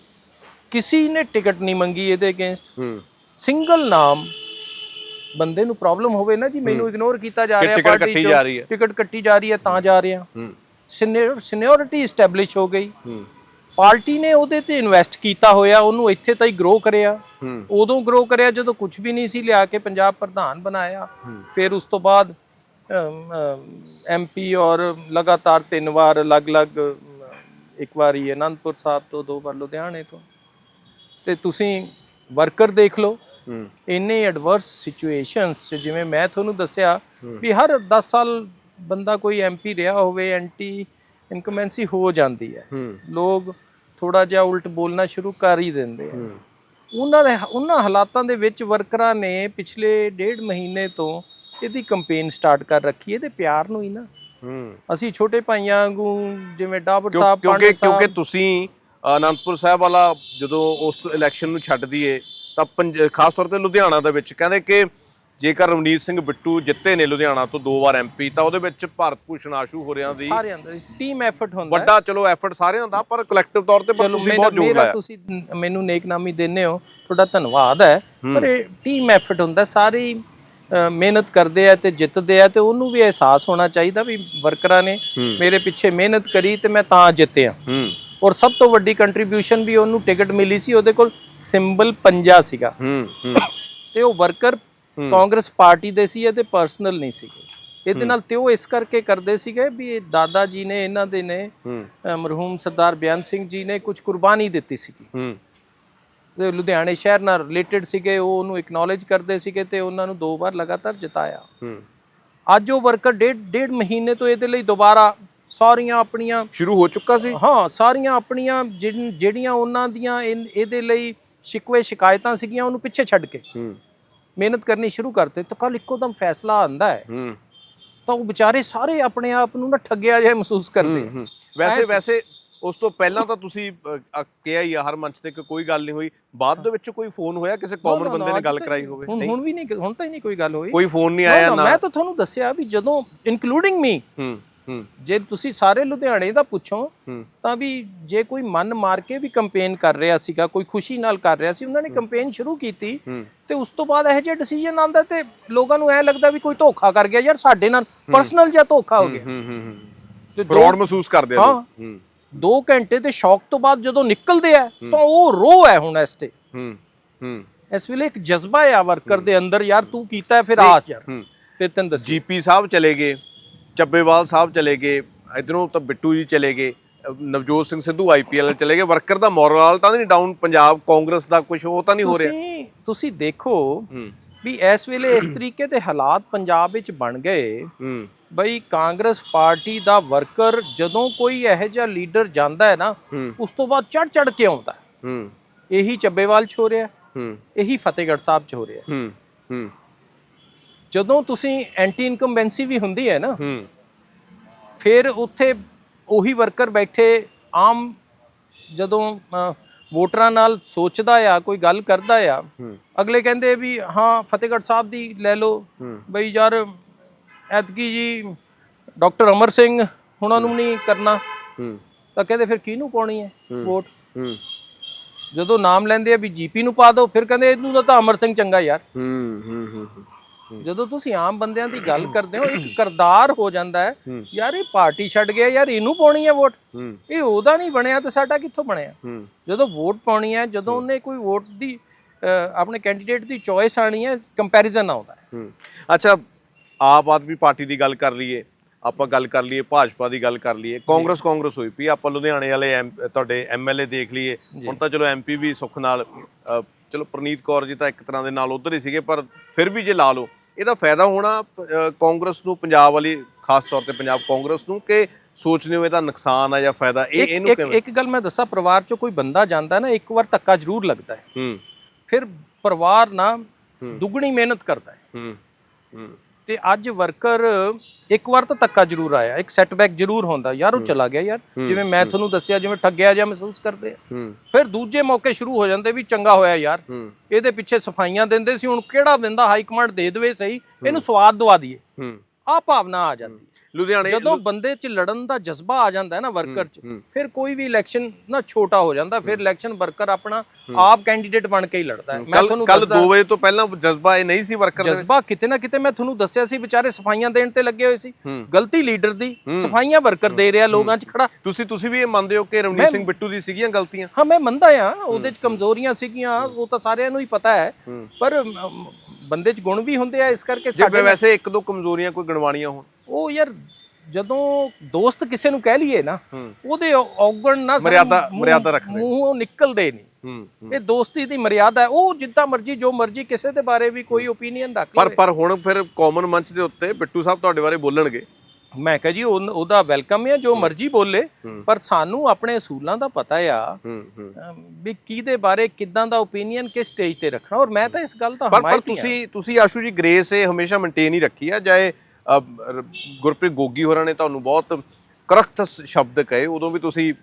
ਕਿਸੇ ਨੇ ਟਿਕਟ ਨਹੀਂ ਮੰਗੀ ਇਹਦੇ ਅਗੇਂਸਟ ਹੂੰ। ਸਿੰਗਲ ਨਾਮ ਬੰਦੇ ਨੂੰ ਪ੍ਰੋਬਲਮ ਹੋਵੇ ਨਾ ਜੀ ਮੈਨੂੰ ਇਗਨੋਰ ਕੀਤਾ ਜਾ ਰਿਹਾ ਟਿਕਟ ਪਾਰਟੀ ਕੱਟੀ ਚੋਂ। ਜਾ ਰਹੀ ਹੈ। ਟਿਕਟ ਕੱਟੀ ਜਾ ਰਹੀ ਹੈ ਤਾਂ ਜਾ ਰਿਹਾ। ਹੂੰ। ਸੀਨੀਅਰਿਟੀ ਐਸਟੈਬਲਿਸ਼ ਹੋ ਗਈ। ਪਾਰਟੀ ਨੇ ਉਹਦੇ ਤੇ ਇਨਵੈਸਟ ਕੀਤਾ ਹੋਇਆ ਉਹਨੂੰ ਇੱਥੇ ਤਾਈ ਗਰੋ ਕਰਿਆ। ਉਦੋਂ ਗਰੋ ਕਰਿਆ ਜਦੋਂ ਕੁਝ ਵੀ ਨਹੀਂ ਸੀ ਲਿਆ ਕੇ ਪੰਜਾਬ ਪ੍ਰਧਾਨ ਬਣਾਇਆ। ਫਿਰ ਉਸ ਤੋਂ ਬਾਅਦ ਐਮਪੀ ਔਰ ਲਗਾਤਾਰ ਤਿੰਨ ਵਾਰ ਅਲੱਗ-ਅਲੱਗ ਇੱਕ ਵਾਰੀ ਅਨੰਦਪੁਰ ਸਾਹਿਬ ਤੋਂ ਦੋ ਵਾਰ ਲੁਧਿਆਣੇ ਤੋਂ। ਤੇ ਤੁਸੀਂ ਵਰਕਰ ਦੇਖ ਲਓ। ਇੰਨੇ ਐਡਵਰਸ ਸਿਚੁਏਸ਼ਨਸ ਜਿਵੇਂ ਮੈਂ ਤੁਹਾਨੂੰ ਦੱਸਿਆ ਵੀ ਹਰ 10 ਸਾਲ ਬੰਦਾ ਕੋਈ ਐਮਪੀ ਰਿਹਾ ਹੋਵੇ ਐਂਟੀ ਇਨਕਮੈਂਸੀ ਹੋ ਜਾਂਦੀ ਹੈ। ਲੋਕ ਥੋੜਾ ਜਿਹਾ ਉਲਟ ਬੋਲਣਾ ਸ਼ੁਰੂ ਕਰ ਹੀ ਦਿੰਦੇ ਆ। ਉਹਨਾਂ ਦੇ ਉਹਨਾਂ ਹਾਲਾਤਾਂ ਦੇ ਵਿੱਚ ਵਰਕਰਾਂ ਨੇ ਪਿਛਲੇ ਡੇਢ ਮਹੀਨੇ ਤੋਂ ਇਹਦੀ ਕੰਪੇਨ ਸਟਾਰਟ ਕਰ ਰੱਖੀ ਹੈ ਤੇ ਪਿਆਰ ਨੂੰ ਹੀ ਨਾ। ਅਸੀਂ ਛੋਟੇ ਭਾਈਆਂ ਵਾਂਗੂ ਜਿਵੇਂ ਡਾਬਰ ਸਾਹਿਬ ਕਿਉਂਕਿ ਕਿਉਂਕਿ ਤੁਸੀਂ ਅਨੰਦਪੁਰ ਸਾਹਿਬ ਵਾਲਾ ਜਦੋਂ ਉਸ ਇਲੈਕਸ਼ਨ ਨੂੰ ਛੱਡ ਦਈਏ ਤਾਂ ਖਾਸ ਤੌਰ ਤੇ ਲੁਧਿਆਣਾ ਦੇ ਵਿੱਚ ਕਹਿੰਦੇ ਕਿ ਜੇਕਰ ਰਵਨੀਤ ਸਿੰਘ ਬਿੱਟੂ ਜਿੱਤੇ ਨੇ ਲੁਧਿਆਣਾ ਤੋਂ ਦੋ ਵਾਰ ਐਮਪੀ ਤਾਂ ਉਹਦੇ ਵਿੱਚ ਭਾਰਤ ਭੂਸ਼ਣ ਆਸ਼ੂ ਹੋਰਿਆਂ ਦੀ ਸਾਰਿਆਂ ਦਾ ਟੀਮ ਐਫਰਟ ਹੁੰਦਾ। ਵੱਡਾ ਚਲੋ ਐਫਰਟ ਸਾਰਿਆਂ ਦਾ ਪਰ ਕਲੈਕਟਿਵ ਤੌਰ ਤੇ ਤੁਸੀਂ ਬਹੁਤ ਜੋਰ ਲਾਇਆ ਤੁਸੀਂ ਮੈਨੂੰ ਨੇਕਨਾਮੀ ਦਿੰਦੇ ਹੋ ਤੁਹਾਡਾ ਧੰਨਵਾਦ ਹੈ ਪਰ ਇਹ ਟੀਮ ਐਫਰਟ ਹੁੰਦਾ ਸਾਰੇ ਮਿਹਨਤ ਕਰਦੇ ਆ ਤੇ ਜਿੱਤਦੇ ਆ ਤੇ ਉਹਨੂੰ ਵੀ ਅਹਿਸਾਸ ਹੋਣਾ ਚਾਹੀਦਾ ਵੀ ਵਰਕਰਾਂ ਨੇ ਮੇਰੇ ਪਿੱਛੇ ਮਿਹਨਤ ਕਰੀ ਤੇ ਮੈਂ ਤਾਂ ਜਿੱਤਿਆ। ਔਰ ਸਭ ਤੋਂ ਵੱਡੀ ਕੰਟਰੀਬਿਊਸ਼ਨ ਵੀ ਉਹਨੂੰ ਟਿਕਟ ਮਿਲੀ ਸੀ ਉਹਦੇ ਕੋਲ ਸਿੰਬਲ ਪੰਜਾ ਸੀਗਾ। ਤੇ ਉਹ ਵਰਕਰ ਕਾਂਗਰਸ ਪਾਰਟੀ ਦੇ ਸੀ ਇਹਦੇ ਪਰਸਨਲ ਨਹੀਂ ਸੀਗੇ। ਇਹਦੇ ਨਾਲ ਤੇ ਉਹ ਇਸ ਕਰਕੇ ਕਰਦੇ ਸੀਗੇ ਵੀ ਇਹ ਦਾਦਾ ਜੀ ਨੇ ਇਹਨਾਂ ਦੇ ਨੇ ਮਰਹੂਮ ਸਰਦਾਰ ਬਿਆਨ ਸਿੰਘ ਜੀ ਨੇ ਕੁਝ ਕੁਰਬਾਨੀ ਦਿੱਤੀ ਸੀਗੀ। ਲੁਧਿਆਣੇ ਸ਼ਹਿਰ ਨਾਲ ਰਿਲੇਟਡ ਸੀਗੇ ਉਹ ਉਹਨੂੰ ਐਕਨੋਲਜ ਕਰਦੇ ਸੀਗੇ ਤੇ ਉਹਨਾਂ ਨੂੰ ਦੋ ਵਾਰ ਲਗਾਤਾਰ ਜਿਤਾਇਆ। ਅੱਜ ਉਹ ਵਰਕਰ ਡੇਢ ਡੇਢ ਮਹੀਨੇ ਤੋਂ ਇਹਦੇ ਲਈ ਦੁਬਾਰਾ ਸਾਰੀਆਂ ਆਪਣੀਆਂ ਸ਼ੁਰੂ ਹੋ ਚੁੱਕਾ ਸੀ? ਹਾਂ ਸਾਰੀਆਂ ਆਪਣੀਆਂ ਜਿਹੜੀਆਂ- ਉਹਨਾਂ ਦੀਆਂ ਇਹਦੇ ਲਈ ਸ਼ਿਕਵੇ ਸ਼ਿਕਾਇਤਾਂ ਸੀਗੀਆਂ ਉਹਨੂੰ ਪਿੱਛੇ ਛੱਡ ਕੇ। ਹੂੰ। ਮਿਹਨਤ ਕਰਨੀ ਸ਼ੁਰੂ ਕਰਤੇ ਤਾਂ ਕੱਲ ਇੱਕੋ ਦਮ ਫੈਸਲਾ ਆਂਦਾ ਹੈ। ਹੂੰ। ਤਾਂ ਉਹ ਵਿਚਾਰੇ ਸਾਰੇ ਆਪਣੇ ਆਪ ਨੂੰ ਨਾ ਠੱਗਿਆ ਜਿਹਾ ਮਹਿਸੂਸ ਕਰਦੇ ਆ। ਵੈਸੇ ਵੈਸੇ ਉਸ ਤੋਂ ਪਹਿਲਾਂ ਤਾਂ ਤੁਸੀਂ ਅ, ਅ, ਕਿਹਾ ਹੀ ਆ ਹਰ ਮੰਚ ਤੇ ਕਿ ਕੋਈ ਗੱਲ ਨਹੀਂ ਹੋਈ। ਬਾਅਦ ਦੇ ਵਿੱਚ ਕੋਈ ਫੋਨ ਹੋਇਆ ਕਿਸੇ ਕਾਮਨ ਨਾ, ਨਾ, ਬੰਦੇ ਨੇ ਅੱਜ ਗੱਲ ਕਰਾਈ ਹੋਵੇ? ਹੁਣ ਹੁਣ ਵੀ ਨਹੀਂ ਹੁਣ ਤਾਂ ਹੀ ਨਹੀਂ ਕੋਈ ਗੱਲ ਹੋਈ। ਕੋਈ ਫੋਨ ਨਹੀਂ ਆਇਆ ਨਾ, ਮੈਂ ਤਾਂ ਤੁਹਾਨੂੰ ਦੱਸਿਆ ਵੀ ਜਦੋਂ ਇਨਕਲੂਡਿੰਗ ਮੀ ਹੂੰ। ਜੇ ਤੁਸੀਂ ਸਾਰੇ ਲੁਧਿਆਣੇ ਦਾ ਪੁੱਛੋ ਤਾਂ ਵੀ ਜੇ ਕੋਈ ਮਨ ਮਾਰ ਕੇ ਵੀ ਕੰਪੇਨ ਕਰ ਰਿਹਾ ਸੀਗਾ ਕੋਈ ਖੁਸ਼ੀ ਨਾਲ ਕਰ ਰਿਹਾ ਸੀ ਉਹਨਾਂ ਨੇ ਕੰਪੇਨ ਸ਼ੁਰੂ ਕੀਤੀ ਤੇ ਉਸ ਤੋਂ ਬਾਅਦ ਇਹੋ ਜਿਹਾ ਡਿਸੀਜਨ ਆਉਂਦਾ ਤੇ ਲੋਕਾਂ ਨੂੰ ਐ ਲੱਗਦਾ ਵੀ ਕੋਈ ਧੋਖਾ ਕਰ ਗਿਆ ਯਾਰ ਸਾਡੇ ਨਾਲ ਪਰਸਨਲ ਜਿਹਾ ਧੋਖਾ ਹੋ ਗਿਆ। ਹੂੰ ਹੂੰ ਤੇ ਫਰਾਡ ਮਹਿਸੂਸ ਕਰਦੇ ਆ ਹਾਂ। ਲੋਕ। ਹੂੰ। 2 ਘੰਟੇ ਦੇ ਸ਼ੌਕ ਤੋਂ ਬਾਅਦ ਜਦੋਂ ਨਿਕਲਦੇ ਆ ਤਾਂ ਉਹ ਰੋ ਹੈ ਹੁਣ ਇਸ ਤੇ। ਹੂੰ ਹੂੰ। ਇਸ ਵੇਲੇ ਇੱਕ ਜਜ਼ਬਾ ਆ ਵਰਕਰ ਦੇ ਅੰਦਰ ਯਾਰ ਤੂੰ ਕੀਤਾ ਫਿਰ ਆਸ ਯਾਰ। ਫਿਰ ਤੈਨੂੰ ਦੱਸੀ। ਜੀਪੀ ਸਾਹਿਬ ਚਲੇ ਗਏ। ਚੱਬੇਵਾਲ ਸਾਹਿਬ ਚਲੇ ਗਏ ਇਧਰੋਂ ਤਾਂ ਬਿੱਟੂ ਜੀ ਚਲੇ ਗਏ ਨਵਜੋਤ ਸਿੰਘ ਸਿੱਧੂ ਆਈਪੀਐਲ ਚਲੇ ਗਏ ਵਰਕਰ ਦਾ ਮੋਰਲ ਤਾਂ ਨਹੀਂ ਡਾਊਨ ਪੰਜਾਬ ਕਾਂਗਰਸ ਦਾ ਕੁਝ ਉਹ ਤਾਂ ਨਹੀਂ ਹੋ ਰਿਹਾ। ਤੁਸੀਂ ਤੁਸੀਂ ਦੇਖੋ ਵੀ ਇਸ ਵੇਲੇ ਇਸ ਤਰੀਕੇ ਦੇ ਹਾਲਾਤ ਪੰਜਾਬ ਵਿੱਚ ਬਣ ਗਏ। ਬਈ ਕਾਂਗਰਸ ਪਾਰਟੀ ਦਾ ਵਰਕਰ ਜਦੋਂ ਕੋਈ ਇਹੋ ਜਿਹਾ ਲੀਡਰ ਜਾਂਦਾ ਹੈ ਨਾ ਉਸ ਤੋਂ ਬਾਅਦ ਚੜ ਚੜ ਕੇ ਆਉਂਦਾ। ਇਹੀ ਚੱਬੇਵਾਲ 'ਚ ਹੋ ਰਿਹਾ। ਹੂੰ। ਇਹੀ ਫਤਿਹਗੜ੍ਹ ਸਾਹਿਬ 'ਚ ਹੋ ਰਿਹਾ। ਜਦੋਂ ਤੁਸੀਂ ਐਂਟੀ ਇਨਕੰਬੈਂਸੀ ਵੀ ਹੁੰਦੀ ਹੈ ਨਾ ਹੂੰ। ਫਿਰ ਉੱਥੇ ਉਹੀ ਵਰਕਰ ਬੈਠੇ ਆਮ ਜਦੋਂ ਵੋਟਰਾਂ ਨਾਲ ਸੋਚਦਾ ਆ ਕੋਈ ਗੱਲ ਕਰਦਾ ਆ ਅਗਲੇ ਕਹਿੰਦੇ ਵੀ ਹਾਂ ਫਤਿਹਗੜ੍ਹ ਸਾਹਿਬ ਦੀ ਲੈ ਲਓ। ਬਈ ਯਾਰ ਐਤਕੀ ਜੀ ਡਾਕਟਰ ਅਮਰ ਸਿੰਘ ਹੁਣਾਂ ਨੂੰ ਨਹੀਂ ਕਰਨਾ। ਤਾਂ ਕਹਿੰਦੇ ਫਿਰ ਕਿਹਨੂੰ ਪਾਉਣੀ ਹੈ ਵੋਟ? ਜਦੋਂ ਨਾਮ ਲੈਂਦੇ ਆ ਵੀ ਜੀਪੀ ਨੂੰ ਪਾ ਦਿਓ ਫਿਰ ਕਹਿੰਦੇ ਇਹਨੂੰ ਤਾਂ ਅਮਰ ਸਿੰਘ ਚੰਗਾ ਯਾਰ। ਹੂੰ ਹੂੰ ਹੂੰ। ਜਦੋਂ ਤੁਸੀਂ ਆਮ ਬੰਦਿਆਂ ਦੀ ਗੱਲ ਕਰਦੇ ਹੋ ਇੱਕ ਕਰਦਾਰ ਹੋ ਜਾਂਦਾ ਹੈ ਯਾਰ ਇਹ ਪਾਰਟੀ ਛੱਡ ਗਿਆ ਯਾਰ ਇਹਨੂੰ ਪਾਉਣੀ ਹੈ ਵੋਟ? ਇਹ ਉਹਦਾ ਨਹੀਂ ਬਣਿਆ ਤੇ ਸਾਡਾ ਕਿੱਥੋਂ ਬਣਿਆ? ਜਦੋਂ ਵੋਟ ਪਾਉਣੀ ਹੈ ਜਦੋਂ ਉਹਨੇ ਕੋਈ ਵੋਟ ਦੀ ਆਪਣੇ ਕੈਂਡੀਡੇਟ ਦੀ ਚੋਇਸ ਆਣੀ ਹੈ ਕੰਪੈਰੀਜ਼ਨ ਆਉਂਦਾ ਹੈ। ਅੱਛਾ ਆਪ ਆਦਮੀ ਪਾਰਟੀ ਦੀ ਗੱਲ ਕਰ ਲਈਏ ਆਪਾਂ ਗੱਲ ਕਰ ਲਈਏ ਭਾਜਪਾ ਦੀ ਗੱਲ ਕਰ ਲਈਏ ਕਾਂਗਰਸ ਕਾਂਗਰਸ ਹੋਈ ਪਈ ਆਪਾਂ ਲੁਧਿਆਣੇ ਵਾਲੇ ਤੁਹਾਡੇ ਐਮਐਲਏ ਦੇਖ ਲਈਏ ਹੁਣ ਤਾਂ ਚਲੋ ਐਮਪੀ ਵੀ ਸੁੱਖ ਨਾਲ ਚਲੋ ਪ੍ਰਨੀਤ ਕੌਰ ਜੀ ਤਾਂ ਇੱਕ ਤਰ੍ਹਾਂ ਦੇ ਨਾਲ ਉਧਰ ਹੀ ਸੀਗੇ ਪਰ ਫਿਰ ਵੀ ਜੇ ਲਾ ਲਓ ਇਹਦਾ ਫਾਇਦਾ ਹੋਣਾ ਕਾਂਗਰਸ ਨੂੰ ਪੰਜਾਬ ਵਾਲੀ ਖਾਸ ਤੌਰ ਤੇ ਪੰਜਾਬ ਕਾਂਗਰਸ ਨੂੰ ਕਿ ਸੋਚਦੇ ਹੋ ਇਹਦਾ ਨੁਕਸਾਨ ਆ ਜਾਂ ਫਾਇਦਾ ਇਹ ਇਹਨੂੰ ਕਿਵੇਂ? ਇੱਕ ਗੱਲ ਮੈਂ ਦੱਸਾਂ ਪਰਿਵਾਰ ਚੋਂ ਕੋਈ ਬੰਦਾ ਜਾਂਦਾ ਨਾ ਇੱਕ ਵਾਰ ਧੱਕਾ ਜ਼ਰੂਰ ਲੱਗਦਾ ਹੈ। ਹੂੰ। ਫਿਰ ਪਰਿਵਾਰ ਨਾ ਦੁੱਗਣੀ ਮਿਹਨਤ ਕਰਦਾ ਹੈ। ਹੂੰ। ਹੂੰ। ਤੇ ਅੱਜ ਵਰਕਰ ਇੱਕ ਵਾਰ ਤਾਂ ਧੱਕਾ ਜ਼ਰੂਰ ਆਇਆ ਇੱਕ ਸੈਟਬੈਕ ਜ਼ਰੂਰ ਹੁੰਦਾ ਯਾਰ ਉਹ ਚਲਾ ਗਿਆ ਯਾਰ ਜਿਵੇਂ ਮੈਂ ਤੁਹਾਨੂੰ ਦੱਸਿਆ ਜਿਵੇਂ ਠੱਗਿਆ ਜਾਂ ਮਹਿਸੂਸ ਕਰਦੇ ਆ। ਫਿਰ ਦੂਜੇ ਮੌਕੇ ਸ਼ੁਰੂ ਹੋ ਜਾਂਦੇ ਵੀ ਚੰਗਾ ਹੋਇਆ ਯਾਰ। ਇਹਦੇ ਪਿੱਛੇ ਸਫਾਈਆਂ ਦਿੰਦੇ ਸੀ ਹੁਣ ਕਿਹੜਾ ਬੰਦਾ ਹਾਈ ਕਮਾਂਡ ਦੇ ਦੇਵੇ ਸਹੀ ਇਹਨੂੰ ਸਵਾਦ ਦਵਾ ਦਈਏ। ਹੂੰ। ਆ ਭਾਵਨਾ ਆ ਜਾਂਦੀ। ਲੁਧਿਆਣੇ ਜਦੋਂ ਬੰਦੇ 'ਚ ਲੜਨ ਦਾ ਜਜ਼ਬਾ ਆ ਜਾਂਦਾ ਹੈ ਨਾ ਵਰਕਰ 'ਚ ਫਿਰ ਕੋਈ ਵੀ ਇਲੈਕਸ਼ਨ ਨਾ ਛੋਟਾ ਹੋ ਜਾਂਦਾ ਫਿਰ ਇਲੈਕਸ਼ਨ ਵਰਕਰ ਆਪਣਾ ਆਪ ਕੈਂਡੀਡੇਟ ਬਣ ਕੇ ਹੀ ਲੜਦਾ ਹੈ। ਮੈਂ ਤੁਹਾਨੂੰ ਕੱਲ ਦੱਸਦਾ 2 ਵਜੇ ਤੋਂ ਪਹਿਲਾਂ ਜਜ਼ਬਾ ਇਹ ਨਹੀਂ ਸੀ ਵਰਕਰ ਦੇ ਜਜ਼ਬਾ ਕਿਤੇ ਨਾ ਕਿਤੇ ਮੈਂ ਤੁਹਾਨੂੰ ਦੱਸਿਆ ਸੀ ਵਿਚਾਰੇ ਸਫਾਈਆਂ ਦੇਣ ਤੇ ਲੱਗੇ ਹੋਏ ਸੀ। ਗਲਤੀ ਲੀਡਰ ਦੀ ਸਫਾਈਆਂ ਵਰਕਰ ਦੇ ਰਿਹਾ ਲੋਕਾਂ 'ਚ ਖੜਾ। ਤੁਸੀਂ ਤੁਸੀਂ ਵੀ ਇਹ ਮੰਨਦੇ ਹੋ ਕਿ ਰਵਨੀਤ ਸਿੰਘ ਬਿੱਟੂ ਦੀ ਸੀਗੀਆਂ ਗਲਤੀਆਂ? ਹਾਂ ਮੈਂ ਮੰਨਦਾ ਆ ਉਹਦੇ 'ਚ ਕਮਜ਼ੋਰੀਆਂ ਸੀਗੀਆਂ ਉਹ ਤਾਂ ਸਾਰਿਆਂ ਨੂੰ ਹੀ ਪਤਾ ਹੈ। ਪਰ ਬੰਦੇ 'ਚ ਗੁਣ ਵੀ ਹੁੰਦੇ ਆ ਇਸ ਕਰਕੇ ਸਾਡੇ ਵੈਸੇ ਇੱਕ ਦੋ ਕਮਜ਼ੋਰੀਆਂ ਕੋਈ ਗਣਵਾਣੀਆਂ ਹੋਣ। ਉਹ ਯਾਰ ਜਦੋਂ ਦੋਸਤ ਕਿਸੇ ਨੂੰ ਕਹਿ ਲਈਏ ਨਾ। ਉਹਦੇ ਔਗਣ ਨਾ ਮਰਿਆਦਾ- ਮਰਿਆਦਾ ਰੱਖਦੇ। ਮੂੰਹੋਂ ਨਿਕਲਦੇ ਨਹੀਂ। ਹੂੰ ਇਹ ਦੋਸਤੀ ਦੀ ਮਰਿਆਦਾ ਹੈ। ਉਹ ਜਿੱਦਾਂ ਮਰਜ਼ੀ ਜੋ ਮਰਜ਼ੀ ਕਿਸੇ ਦੇ ਬਾਰੇ ਵੀ ਕੋਈ ਓਪੀਨੀਅਨ ਰੱਖ ਪਰ ਪਰ ਹੁਣ ਫਿਰ ਕਾਮਨ ਮੰਚ ਦੇ ਉੱਤੇ ਬਿੱਟੂ ਸਾਹਿਬ ਤੁਹਾਡੇ ਬਾਰੇ ਬੋਲਣਗੇ। ਮੈਂ ਕਹਾਂ ਜੀ ਉਹ- ਉਹਦਾ ਵੈਲਕਮ ਹੈ ਜੋ ਮਰਜ਼ੀ ਬੋਲੇ ਪਰ ਸਾਨੂੰ ਆਪਣੇ ਅਸੂਲਾਂ ਦਾ ਪਤਾ ਆ ਵੀ ਕਿਹਦੇ ਬਾਰੇ ਕਿਦਾਂ ਦਾ ਓਪੀਨੀਅਨ ਕਿਸ ਸਟੇਜ ਤੇ ਰੱਖਣਾ। ਔਰ ਮੈਂ ਤਾਂ ਇਸ ਗੱਲ ਦਾ ਪਰ ਪਰ ਹਮਾਇਤੀ ਹਾਂ ਤੁਸੀਂ ਤੁਸੀਂ ਆਸ਼ੂ ਜੀ ਗ੍ਰੇਸ ਇਹ ਹਮੇਸ਼ਾ ਮੇਨਟੇਨ ਹੀ ਰੱਖੀ ਆ ਰ- ਗੁਰਪ੍ਰੀਤ ਗੋਗੀ ਹੋਰਾਂ ਨੇ ਤੁਹਾਨੂੰ ਬਹੁਤ ਕਰਖਤ ਸ਼ਬਦ ਕਹੇ ਉਦੋਂ ਵੀ ਤੁਸੀਂ